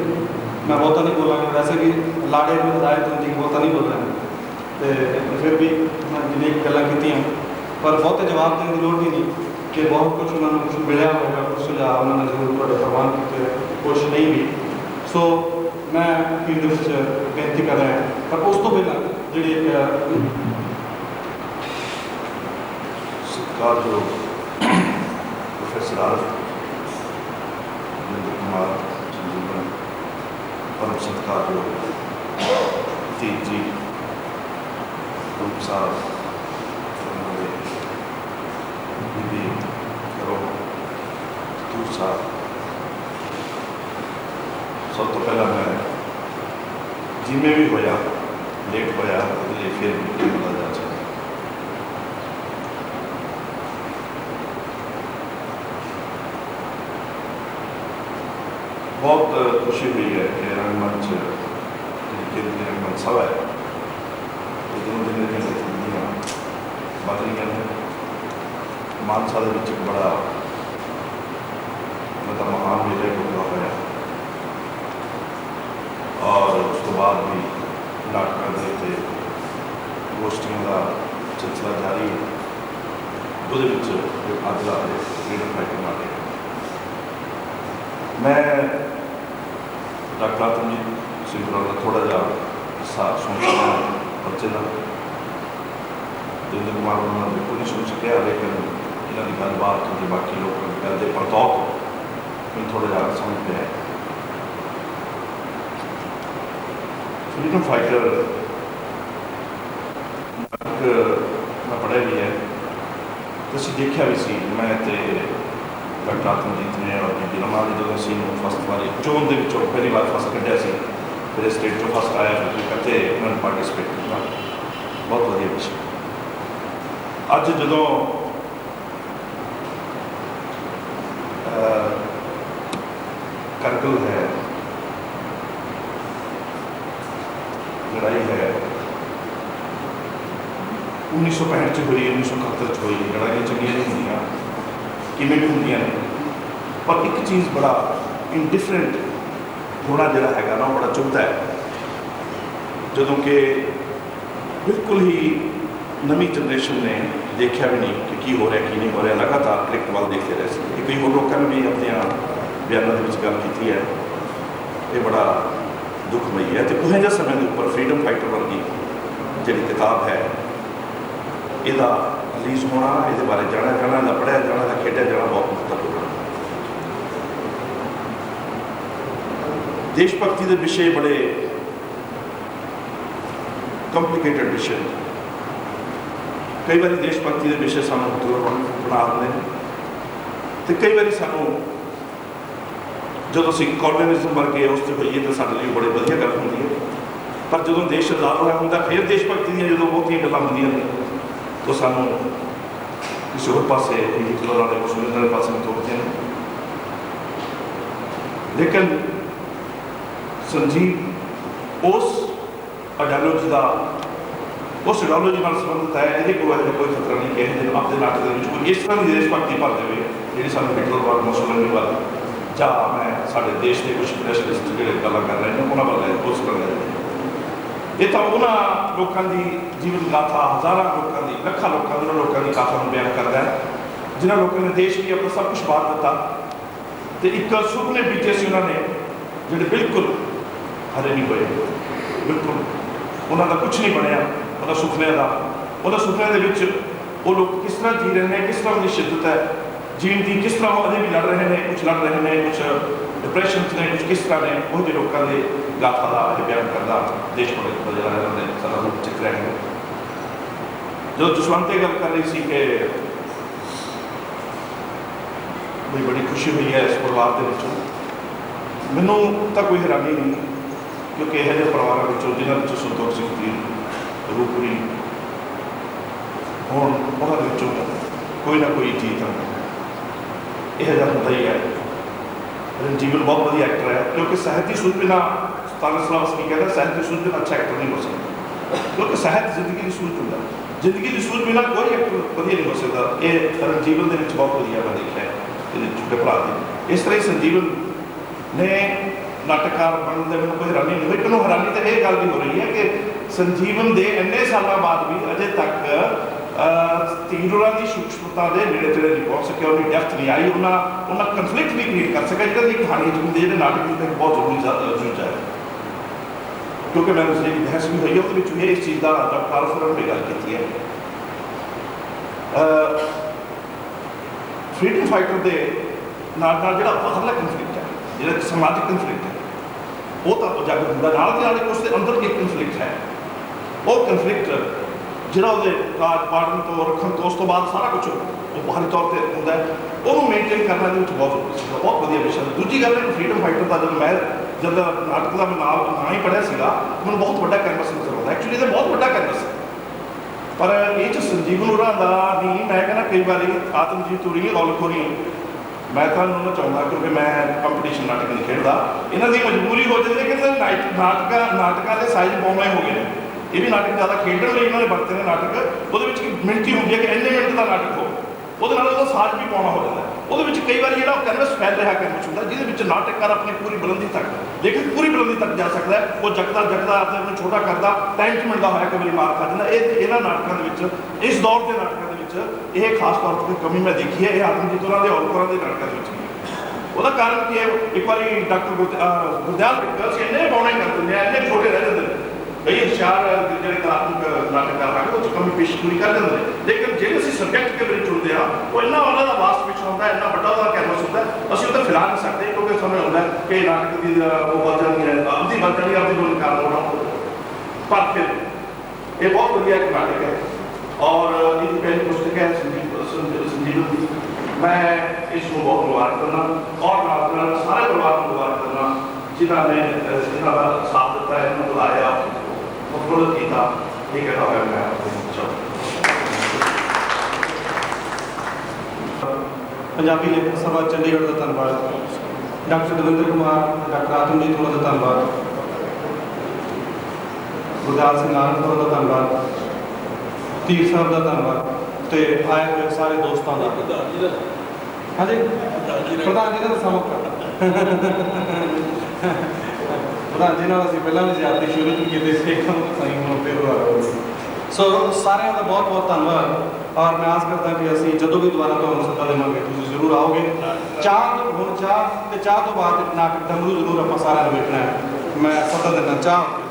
ਮੈਂ ਬਹੁਤਾ ਨਹੀਂ ਬੋਲਾਂਗਾ। ਵੈਸੇ ਵੀ ਲਾੜੇ ਨੂੰ ਹਦਾਇਤ ਹੁੰਦੀ ਬਹੁਤਾ ਨਹੀਂ ਬੋਲਣਾ ਤੇ ਫਿਰ ਵੀ ਮੈਂ ਜਿੰਨੀ ਗੱਲਾਂ ਕੀਤੀਆਂ ਪਰ ਬਹੁਤੇ ਜਵਾਬ ਦੇਣ ਦੀ ਲੋੜ ਵੀ ਨਹੀਂ ਕਿ ਬਹੁਤ ਕੁਝ ਉਹਨਾਂ ਨੂੰ ਕੁਝ ਮਿਲਿਆ ਹੋਵੇਗਾ ਕੁਝ ਸੁਝਾਅ ਉਹਨਾਂ ਨੇ ਜ਼ਰੂਰ ਤੁਹਾਡੇ ਪ੍ਰਵਾਨ ਕੀਤੇ ਹੋਏ, ਕੁਝ ਨਹੀਂ ਵੀ ਸੋ ਮੈਂ ਅਖੀਰ ਦੇ ਵਿੱਚ ਬੇਨਤੀ ਕਰ ਰਿਹਾ ਪਰ ਉਸ ਤੋਂ ਪਹਿਲਾਂ ਜਿਹੜੀ ਇੱਕ ਸਤਿਕਾਰਯੋਗ ਪ੍ਰੋਫੈਸਰ ਆਰਫ ਜਿੰਦਰ ਕੁਮਾਰ ਜੀਵਨ ਪਰਮ ਸਤਿਕਾਰਯੋਗ ਜੀ ਜੀ ਰੂਪ ਸਾਹਿਬ ਉਹਨਾਂ ਦੇ ਬੀਬੀ ਕਰੋ ਤੂਰ ਸਾਹਿਬ ਸਭ ਤੋਂ ਪਹਿਲਾਂ ਮੈਂ ਜਿਵੇਂ ਵੀ ਹੋਇਆ ਲੇਟ ਹੋਇਆ, ਉਹਦੇ ਲਈ ਫਿਰ ਵੀ ਧੰਨਵਾਦ ਚਾਹੁੰਦਾ। ਬਹੁਤ ਖੁਸ਼ੀ ਹੋਈ ਹੈ ਕਿ ਰੰਗਮੰਚ ਜਿਹੜੀ ਕਿ ਰੰਗਮੰਚ ਸਭਾ ਹੈ ਇਹ ਦੋਨੋਂ ਦਿਨ ਦੀਆਂ ਗਤੀਵਿਧੀਆਂ ਨੇ ਮਾਨਸਾ ਦੇ ਵਿੱਚ ਇੱਕ ਬੜਾ ਮਤਲਬ ਮਹਾਨ ਮੇਲੇ ਹੋਇਆ ਹੋਇਆ ਔਰ ਉਸ ਤੋਂ ਬਾਅਦ ਵੀ ਨਾਟਕਾਂ ਦੇ ਉੱਤੇ ਗੋਸ਼ਟੀਆਂ ਦਾ ਸਿਲਸਿਲਾ ਜਾਰੀ ਹੈ ਉਹਦੇ ਵਿੱਚ ਅੱਜ ਦਾ ਫਰੀਡਮ ਫਾਈਟਰ ਆ ਮੈਂ ਡਾਕਟਰ ਆਤਮਜੀਤ ਸਿੰਘ ਹੋਰਾਂ ਦਾ ਥੋੜਾ ਜਿਹਾ ਹਿੱਸਾ ਸੁਣ ਸਕਿਆ ਬੱਚੇ ਦਾ। ਜਿੰਦਰ ਕੁਮਾਰ ਉਹਨਾਂ ਨੇ ਬਿਲਕੁਲ ਨਹੀਂ ਸੁਣ ਸਕਿਆ, ਲੇਕਿਨ ਇਹਨਾਂ ਦੀ ਗੱਲਬਾਤ ਤੇ ਬਾਕੀ ਲੋਕਾਂ ਦੀ ਗੱਲ ਦੇ ਪਰਤੌਕ ਮੈਨੂੰ ਥੋੜਾ ਜਿਹਾ ਸਮਝ ਪਿਆ। ਫਰੀਡਮ ਫਾਈਟਰ ਇੱਕ ਮੈਂ ਪੜ੍ਹਿਆ ਵੀ ਹੈ ਤੁਸੀਂ ਦੇਖਿਆ ਵੀ ਸੀ, ਮੈਂ ਤੇ ਡਾਕਟਰ ਆਤਮਜੀਤ ਨੇ ਔਰ ਬੀਬੀ ਰਮਾ ਨੇ ਜਦੋਂ ਅਸੀਂ ਨੂੰ ਫਸਟ ਵਾਰੀ ਚੋਣ ਦੇ ਵਿੱਚੋਂ ਪਹਿਲੀ ਵਾਰ ਫਸਟ ਕੱਢਿਆ ਸੀ, ਫਿਰ ਸਟੇਟ ਤੋਂ ਫਸਟ ਆਇਆ ਫਿਰ ਕੱਤੇ ਉਹਨਾਂ ਨੇ ਪਾਰਟਿਸਿਪੇਟ ਕੀਤਾ। ਬਹੁਤ ਵਧੀਆ ਵਿਸ਼ਾ। ਅੱਜ ਜਦੋਂ ਅਹ, ਕਰਗਲ ਹੈ ਲੜਾਈ ਹੈ 1965 ਚ ਹੋਈ 1971 ਚ ਹੋਈ ਲੜਾਈਆਂ ਚੰਗੀਆਂ ਨਹੀਂ ਹੁੰਦੀਆਂ, ਕਿਵੇਂ ਵੀ ਹੁੰਦੀਆਂ ਨੇ। ਪਰ ਇੱਕ ਚੀਜ਼ ਬੜਾ ਇਨਡਿਫਰੈਂਟ ਹੋਣਾ ਜਿਹੜਾ ਹੈਗਾ ਨਾ, ਉਹ ਬੜਾ ਚੁਭਦਾ ਹੈ। ਜਦੋਂ ਕਿ ਬਿਲਕੁਲ ਹੀ ਨਵੀਂ ਜਨਰੇਸ਼ਨ ਨੇ ਦੇਖਿਆ ਵੀ ਨਹੀਂ ਕਿ ਕੀ ਹੋ ਰਿਹਾ, ਕੀ ਨਹੀਂ ਹੋ ਰਿਹਾ। ਲਗਾਤਾਰ ਕ੍ਰਿਕਟ ਵੱਲ ਦੇਖਦੇ ਰਹੇ ਸੀ। ਇਹ ਕਈ ਹੋਰ ਲੋਕਾਂ ਨੇ ਵੀ ਆਪਣੀਆਂ ਬਿਆਨਾਂ ਦੇ ਵਿੱਚ ਗੱਲ ਕੀਤੀ ਹੈ। ਇਹ ਬੜਾ ਦੁਖਮਈ ਹੈ। ਤੇ ਉਹ ਜਿਹਾ ਸਮੇਂ ਦੇ ਉੱਪਰ ਫਰੀडम ਫਾਈਟਰ ਵਰਗੀ ਜਿਹੜੀ ਕਿਤਾਬ ਹੈ ਇਹਦਾ ਰਿਲੀਜ਼ ਹੋਣਾ, ਇਹਦੇ ਬਾਰੇ ਜਾਣਿਆ ਜਾਣਾ, ਇਹਦਾ ਪੜ੍ਹਿਆ ਜਾਣਾ, ਇਹਦਾ ਖੇਡਿਆ ਜਾਣਾ ਬਹੁਤ ਮਹੱਤਵਪੂਰਨ ਹੈ। ਦੇਸ਼ ਭਗਤੀ ਦੇ ਵਿਸ਼ੇ ਬੜੇ ਕੰਪਲਿਕੇਟਡ ਵਿਸ਼ੇ ਕਈ ਵਾਰੀ ਦੇਸ਼ ਭਗਤੀ ਦੇ ਵਿਸ਼ੇ ਸਾਨੂੰ ਦੂਰ ਬਣਾ ਦਿੰਦੇ ਨੇ ਤੇ ਕਈ ਵਾਰੀ ਸਾਨੂੰ ਜਦੋਂ ਅਸੀਂ ਕਾਲੋਨਿਜ਼ਮ ਵਰਗੇ ਉਸ ਤੇ ਹੋਈਏ ਤਾਂ ਸਾਡੇ ਲਈ ਬੜੇ ਵਧੀਆ ਗੱਲ ਹੁੰਦੀ ਹੈ। ਪਰ ਜਦੋਂ ਦੇਸ਼ ਆਜ਼ਾਦ ਹੋਇਆ ਹੁੰਦਾ, ਫਿਰ ਦੇਸ਼ ਭਗਤੀ ਦੀਆਂ ਜਦੋਂ ਬਹੁਤੀਆਂ ਗੱਲਾਂ ਹੁੰਦੀਆਂ ਨੇ। ਤਾਂ ਸਾਨੂੰ ਕਿਸੇ ਹੋਰ ਪਾਸੇ ਹਿਟਲਰ ਵਾਲੇ ਮੁਸਲਿਮ ਵਾਲੇ ਪਾਸੇ ਨੂੰ ਨੇ। ਲੇਕਿਨ ਸੰਜੀਵ, ਉਸ ਆਈਡੀਓਲੋਜੀ ਦਾ, ਉਸ ਆਈਡੀਓਲੋਜੀ ਨਾਲ ਸੰਬੰਧਿਤ ਹੈ, ਇਹਦੇ ਕੋਲ ਇਹੋ ਕੋਈ ਖਤਰਾ ਨਹੀਂ ਕਿ ਇਹਦੇ ਆਪਣੇ ਨਾਟਕ ਦੇ ਵਿੱਚ ਕੋਈ ਇਸ ਤਰ੍ਹਾਂ ਦੀ ਦੇਸ਼ ਭਗਤੀ ਭਰ ਦੇਵੇ, ਜਿਹੜੀ ਸਾਨੂੰ ਹਿਟਲਰ ਮੁਸਲਮਾਨ ਮੁਸਲਿਮ ਵਾਲ ਜਾਂ ਮੈਂ ਸਾਡੇ ਦੇਸ਼ ਦੇ ਕੁਝ ਸਪੈਸ਼ਲਿਸਟ ਜਿਹੜੇ ਗੱਲਾਂ ਕਰ ਰਹੇ ਨੇ, ਉਹਨਾਂ ਵੱਲ ਉਸ ਕਰ ਰਹੇ ਨੇ ਇਹ ਤਾਂ ਉਹਨਾਂ ਲੋਕਾਂ ਦੀ ਜੀਵਨ ਗਾਥਾ, ਹਜ਼ਾਰਾਂ ਲੋਕਾਂ ਦੀ ਲੱਖਾਂ ਲੋਕਾਂ ਦੀ ਉਹਨਾਂ ਲੋਕਾਂ ਦੀ ਗਾਥਾ ਨੂੰ ਬਿਆਨ ਕਰਦਾ ਹੈ, ਜਿਨ੍ਹਾਂ ਲੋਕਾਂ ਨੇ ਦੇਸ਼ ਲਈ ਆਪਣਾ ਸਭ ਕੁਝ ਵਾਰ ਦਿੱਤਾ। ਤੇ ਇੱਕ ਸੁਪਨੇ ਬੀਤੇ ਸੀ ਉਹਨਾਂ ਨੇ, ਜਿਹੜੇ ਬਿਲਕੁਲ ਹਰੇ ਨਹੀਂ ਹੋਏ। ਬਿਲਕੁਲ ਉਹਨਾਂ ਦਾ ਕੁਝ ਨਹੀਂ ਬਣਿਆ, ਉਹਦਾ ਸੁਪਨਿਆਂ ਦਾ। ਉਹਦਾ ਸੁਪਨਿਆਂ ਦੇ ਵਿੱਚ ਉਹ ਲੋਕ ਕਿਸ ਤਰ੍ਹਾਂ ਜੀ ਰਹੇ ਨੇ, ਕਿਸ ਤਰ੍ਹਾਂ ਦੀ ਸ਼ਿੱਦਤ ਹੈ, ਜੀਣ ਦੀ ਕਿਸ ਤਰ੍ਹਾਂ ਉਹ ਅਜੇ ਵੀ ਲੜ ਰਹੇ ਨੇ ਕੁਝ ਲੜ ਰਹੇ ਨੇ ਕੁਝ ਡਿਪਰੈਸ਼ਨ 'ਚ ਨੇ ਕੁਝ ਕਿਸ ਤਰ੍ਹਾਂ ਨੇ, ਉਹ ਜਿਹੇ ਲੋਕਾਂ ਦੇ ਗਾਥਾ ਦਾ ਬਿਆਨ ਕਰਦਾ ਦੇਸ਼ ਭਗਤ ਦਾ ਜਿਹੜਾ ਇਹਨਾਂ ਨੇ ਸਾਰਾ ਰੂਪ ਚਿੱਤਰ ਹੈ। ਜਦੋਂ ਜਸਵੰਤ ਇਹ ਗੱਲ ਕਰ ਰਹੀ ਸੀ ਕਿ ਬੜੀ ਬੜੀ ਖੁਸ਼ੀ ਹੋਈ ਹੈ ਇਸ ਪਰਿਵਾਰ ਦੇ ਵਿੱਚੋਂ, ਮੈਨੂੰ ਤਾਂ ਕੋਈ ਹੈਰਾਨੀ ਨਹੀਂ ਕਿਉਂਕਿ ਇਹੋ ਜਿਹੇ ਪਰਿਵਾਰਾਂ ਵਿੱਚੋਂ ਜਿਨ੍ਹਾਂ ਵਿੱਚੋਂ ਸੰਤੋਖ ਸਿੰਘ ਜੀ ਰੂਪਰੀ ਹੁਣ ਉਹਨਾਂ ਦੇ ਵਿੱਚੋਂ ਕੋਈ ਨਾ ਕੋਈ ਜੀਤ ਹੈ ਇਹ ਜਿਹਾ ਹੁੰਦਾ ਹੀ ਹੈ। ਰਣਜੀਵਨ ਬਹੁਤ ਵਧੀਆ ਐਕਟਰ ਹੈ ਕਿਉਂਕਿ ਸਾਹਿਤ ਦੀ ਸੂਝ ਬਿਨਾ ਸਤਾਨਸ ਸਲਾਵਸ ਕੀ ਕਹਿੰਦਾ, ਸਾਹਿਤ ਦੀ ਸੂਝ ਬਿਨਾ ਅੱਛਾ ਐਕਟਰ ਨਹੀਂ ਹੋ ਸਕਦਾ। ਕਿਉਂਕਿ ਸਾਹਿਤ ਜ਼ਿੰਦਗੀ ਦੀ ਸੂਝ ਹੁੰਦਾ। ਜ਼ਿੰਦਗੀ ਦੀ ਸੂਝ ਬਿਨਾਂ ਕੋਈ ਐਕਟਰ ਵਧੀਆ ਨਹੀਂ ਹੋ ਸਕਦਾ। ਇਹ ਰਣਜੀਵਨ ਦੇ ਵਿੱਚ ਬਹੁਤ ਵਧੀਆ ਮੈਂ ਦੇਖਿਆ ਇਹਦੇ ਛੋਟੇ ਭਰਾ ਦੇ। ਇਸ ਤਰ੍ਹਾਂ ਹੀ ਸੰਜੀਵਨ ਨੇ ਨਾਟਕਕਾਰ ਬਣਨ ਦੇ ਮੈਨੂੰ ਕੋਈ ਹੈਰਾਨੀ ਨਹੀਂ ਹੋਈ। ਕਿਉਂ ਹੈਰਾਨੀ ਤਾਂ ਇਹ ਗੱਲ ਵੀ ਹੋ ਰਹੀ ਹੈ ਕਿ ਸੰਜੀਵਨ ਦੇ ਇੰਨੇ ਸਾਲਾਂ ਬਾਅਦ ਵੀ ਅਜੇ ਤੱਕ ਤੀਰਾਂ ਦੀ ਸੂక్ష్ਮਤਾ ਦੇ ਨੇੜੇ ਤੇੜੇ ਨਹੀਂ ਪਹੁੰਚ ਸਕਿਆ, ਉਹਦੀ ਡੈਫਥ ਨਹੀਂ ਆਈ, ਉਹਨਾਂ ਉਹਨਾਂ ਕਨਫਲਿਕਟ ਨਹੀਂ ਕ੍ਰੀਏਟ ਕਰ ਸਕਿਆ ਜਿਹੜਾ ਦੀ ਕਹਾਣੀ ਚ ਜਿਹੜੇ ਨਾਟਕ ਦੀ ਬਹੁਤ ਜ਼ਰੂਰੀ ਚੀਜ਼ ਹੈ ਕਿਉਂਕਿ ਮੈਨੂੰ ਜਿਹੜੀ ਬਹਿਸ ਵੀ ਹੋਈ ਹੈ ਉਹਦੇ ਵਿੱਚ ਵੀ ਇਸ ਚੀਜ਼ ਦਾ ਡਾਕਟਰ ਫਰਮ ਨੇ ਗੱਲ ਕੀਤੀ ਹੈ। ਅ ਫਰੀडम ਫਾਈਟਰ ਦੇ ਨਾਲ ਨਾਲ ਜਿਹੜਾ ਬਾਹਰਲਾ ਕਨਫਲਿਕਟ ਹੈ, ਜਿਹੜਾ ਸਮਾਜਿਕ ਕਨਫਲਿਕਟ ਹੈ, ਉਹ ਤਾਂ ਜਾਗਰ ਹੁੰਦਾ, ਨਾਲ ਦੇ ਨਾਲ ਇੱਕ ਉਸ ਅੰਦਰ ਵੀ ਕਨਫਲਿਕਟ ਹੈ। ਉਹ ਕਨਫਲਿਕਟ ਜਿਹੜਾ ਉਹਦੇ ਕਾਰਜ ਪਾੜਨ ਤੋਂ, ਰੱਖਣ ਤੋਂ, ਉਸ ਤੋਂ ਬਾਅਦ ਸਾਰਾ ਕੁਝ ਉਹ ਬਾਹਰੀ ਤੌਰ ਤੇ ਹੁੰਦਾ ਹੈ। ਉਹਨੂੰ ਮੇਨਟੇਨ ਕਰਨਾ ਦੇ ਵਿੱਚ ਬਹੁਤ ਬਹੁਤ ਵਧੀਆ ਵਿਸ਼ਾ ਦੂਜੀ ਗੱਲ ਹੈ ਫਰੀडम ਫਾਈਟਰ ਦਾ ਜਦੋਂ ਮੈਂ ਜਦ ਨਾਟਕ ਦਾ ਮੈਂ ਨਾਮ ਨਾਂ ਹੀ ਪੜਿਆ ਸੀਗਾ, ਮੈਨੂੰ ਬਹੁਤ ਵੱਡਾ ਕੈਨਵਸ ਨਜ਼ਰ ਆਉਂਦਾ। ਐਕਚੁਅਲੀ ਇਹ ਬਹੁਤ ਵੱਡਾ ਕੈਨਵਸ ਹੈ। ਪਰ ਇਹ ਚ ਸੰਜੀਵਨ ਹੋਰਾਂ ਦਾ ਨਹੀਂ, ਮੈਂ ਕਹਿੰਦਾ ਕਈ ਵਾਰੀ ਆਤਮਜੀਤ ਹੋਰੀ ਔਲਖ ਹੋਰੀ, ਮੈਂ ਤੁਹਾਨੂੰ ਉਹਨਾਂ ਚਾਹੁੰਦਾ ਕਿਉਂਕਿ ਮੈਂ ਕੰਪੀਟੀਸ਼ਨ ਨਾਟਕ ਨਹੀਂ ਖੇਡਦਾ। ਇਹਨਾਂ ਦੀ ਮਜਬੂਰੀ ਹੋ ਜਾਂਦੀ ਹੈ ਕਿ ਇਹਨਾਂ ਦੇ ਨਾਟਕਾਂ ਨਾਟਕਾਂ ਦੇ ਸਾਈਜ਼ ਬੌਮੇ ਹੋ ਗਏ ਨੇ। ਇਹ ਵੀ ਨਾਟਕ ਜ਼ਿਆਦਾ ਖੇਡਣ ਲਈ ਇਹਨਾਂ ਨੇ ਵਰਤੇ ਨੇ ਨਾਟਕ। ਉਹਦੇ ਵਿੱਚ ਇੱਕ ਮਿੰਟੀ ਹੁੰਦੀ ਹੈ ਕਿ ਇੰਨੇ ਮਿੰਟ ਦਾ ਨਾਟਕ ਹੋ। ਉਹਦੇ ਨਾਲ ਉਹਦਾ ਸਾਜ਼ ਵੀ ਪਾਉਣਾ ਹੋ ਜਾਂਦਾ ਉਹਦੇ ਵਿੱਚ ਕਈ ਵਾਰੀ ਜਿਹੜਾ ਉਹ ਕੈਨਵਸ ਫੈਲ ਰਿਹਾ ਕੈਨਵਸ ਹੁੰਦਾ, ਜਿਹਦੇ ਵਿੱਚ ਨਾਟਕਕਾਰ ਆਪਣੀ ਪੂਰੀ ਬੁਲੰਦੀ ਤੱਕ, ਲੇਕਿਨ ਪੂਰੀ ਬੁਲੰਦੀ ਤੱਕ ਜਾ ਸਕਦਾ ਉਹ ਜਗਦਾ ਜਗਦਾ ਆਪਣੇ ਆਪ ਨੂੰ ਛੋਟਾ ਕਰਦਾ ਟਾਈਮ ਚ ਮਿਲਦਾ ਹੋਇਆ ਕਈ ਮਾਰ ਖਾ ਜਾਂਦਾ ਇਹ ਇਹਨਾਂ ਨਾਟਕਾਂ ਦੇ ਵਿੱਚ, ਇਸ ਦੌਰ ਦੇ ਨਾਟਕਾਂ ਦੇ ਵਿੱਚ ਇਹ ਖਾਸ ਤੌਰ ਤੇ ਕੋਈ ਕਮੀ ਮੈਂ ਦੇਖੀ ਹੈ, ਇਹ ਆਤਮਜੀਤ ਹੋਰਾਂ ਦੇ ਔਲਕਰਾਂ ਦੇ ਨਾਟਕਾਂ ਦੇ ਵਿੱਚ ਉਹਦਾ ਕਾਰਨ ਕੀ ਹੈ? ਇੱਕ ਵਾਰੀ ਡਾਕਟਰ ਗੁਰਦਿਆਲ ਵਿਕਰ ਸੀ ਇੰਨੇ ਬੌਣੇ ਕਰ ਦਿੰਦੇ ਆ, ਇੰਨੇ ਛੋਟੇ ਰਹਿ ਜਾਂਦੇ ਨੇ। ਕਈ ਹੁਸ਼ਿਆਰ ਜਿਹੜੇ ਕਲਾਤਮਕ ਨਾਟਕਕਾਰ ਹਨ ਉਹ ਕਮੀ ਪੇਸ਼ ਕਰ ਦਿੰਦੇ ਨੇ। ਲੇਕਿਨ ਜਿਹੜੇ ਅਸੀਂ ਸਬਜੈਕਟ ਦੇ ਵਿੱਚ ਚੁਣਦੇ ਆ ਉਹ ਇੰਨਾ ਉਹਨਾਂ ਦਾ ਵਾਸਤ ਵਿੱਚ ਹੁੰਦਾ, ਇੰਨਾ ਵੱਡਾ ਉਹਦਾ ਕੈਨਵਸ ਹੁੰਦਾ, ਅਸੀਂ ਉਹ ਤਾਂ ਫਿਲਾ ਨਹੀਂ ਸਕਦੇ, ਕਿਉਂਕਿ ਸਮੇਂ ਹੁੰਦਾ ਕਿ ਨਾਟਕ ਦੀ ਉਹ ਵੱਧ ਜਾਂਦੀ ਹੈ, ਆਪਦੀ ਵੱਧ ਜਾਂਦੀ ਆਪਦੀ ਬੋਲ ਕਰ ਹੋਣਾ ਪਰ ਫਿਰ ਇਹ ਬਹੁਤ ਵਧੀਆ ਇੱਕ ਨਾਟਕ ਹੈ। ਔਰ ਇਹਦੀ ਪਹਿਲੀ ਪੁਸਤਕ ਹੈ ਸੰਜੀਵ ਸੰਜੀਵ ਦੀ। ਮੈਂ ਇਸ ਨੂੰ ਬਹੁਤ ਮੁਬਾਰਕ ਕਰਨਾ ਔਰ ਨਾਲ ਸਾਰੇ ਪਰਿਵਾਰ ਨੂੰ ਮੁਬਾਰਕ ਕਰਨਾ ਜਿਨ੍ਹਾਂ ਨੇ ਇਹਨਾਂ ਦਾ ਸਾਥ ਦਿੱਤਾ ਹੈ, ਇਹਨੂੰ ਬੁਲਾਇਆ। ਮਫਰੂਲ ਕੀਤਾ ਇਹ ਕਹਿੰਦਾ ਹੋਇਆ ਮੈਂ ਪੰਜਾਬੀ ਲੇਖਕ ਸਭਾ ਚੰਡੀਗੜ੍ਹ ਦਾ ਧੰਨਵਾਦ ਡਾਕਟਰ ਦਵਿੰਦਰ ਕੁਮਾਰ ਡਾਕਟਰ ਆਤਮਜੀਤ ਹੋਰਾਂ ਦਾ ਧੰਨਵਾਦ ਗੁਰਦਾਸ ਸਿੰਘ ਆਨੰਦ ਹੋਰਾਂ ਦਾ ਧੰਨਵਾਦ ਧੀਰ ਸਾਹਿਬ ਦਾ ਧੰਨਵਾਦ ਤੇ ਆਏ ਹੋਏ ਸਾਰੇ ਦੋਸਤਾਂ ਦਾ ਹਾਂਜੀ ਪ੍ਰਧਾਨ ਜੀ ਦਾ ਸਮੂਹ ਪ੍ਰਧਾਨ ਨਾਲ ਅਸੀਂ ਪਹਿਲਾਂ ਵੀ ਜ਼ਿਆਦਤੀ ਸ਼ੁਰੂ ਤੋਂ ਕੀਤੇ ਸੀ, ਇੱਕ ਨੂੰ ਸਹੀ ਹੁਣ ਫਿਰ ਦੁਬਾਰਾ ਸੋ ਸਾਰਿਆਂ ਦਾ ਬਹੁਤ ਬਹੁਤ ਧੰਨਵਾਦ। ਔਰ ਮੈਂ ਆਸ ਕਰਦਾ ਕਿ ਅਸੀਂ ਜਦੋਂ ਵੀ ਦੁਬਾਰਾ ਤੁਹਾਨੂੰ ਸੱਦਾ ਦੇਵਾਂਗੇ ਤੁਸੀਂ ਜ਼ਰੂਰ ਆਓਗੇ। ਚਾਹ ਤੋਂ, ਹੁਣ ਚਾਹ ਤੇ ਚਾਹ ਤੋਂ ਬਾਅਦ ਨਾਟਕ ਦਾ ਜ਼ਰੂਰ ਆਪਾਂ ਸਾਰਿਆਂ ਨੂੰ ਵੇਖਣਾ ਹੈ। ਮੈਂ ਸੱਦਾ ਦਿੰਦਾ ਚਾਹ।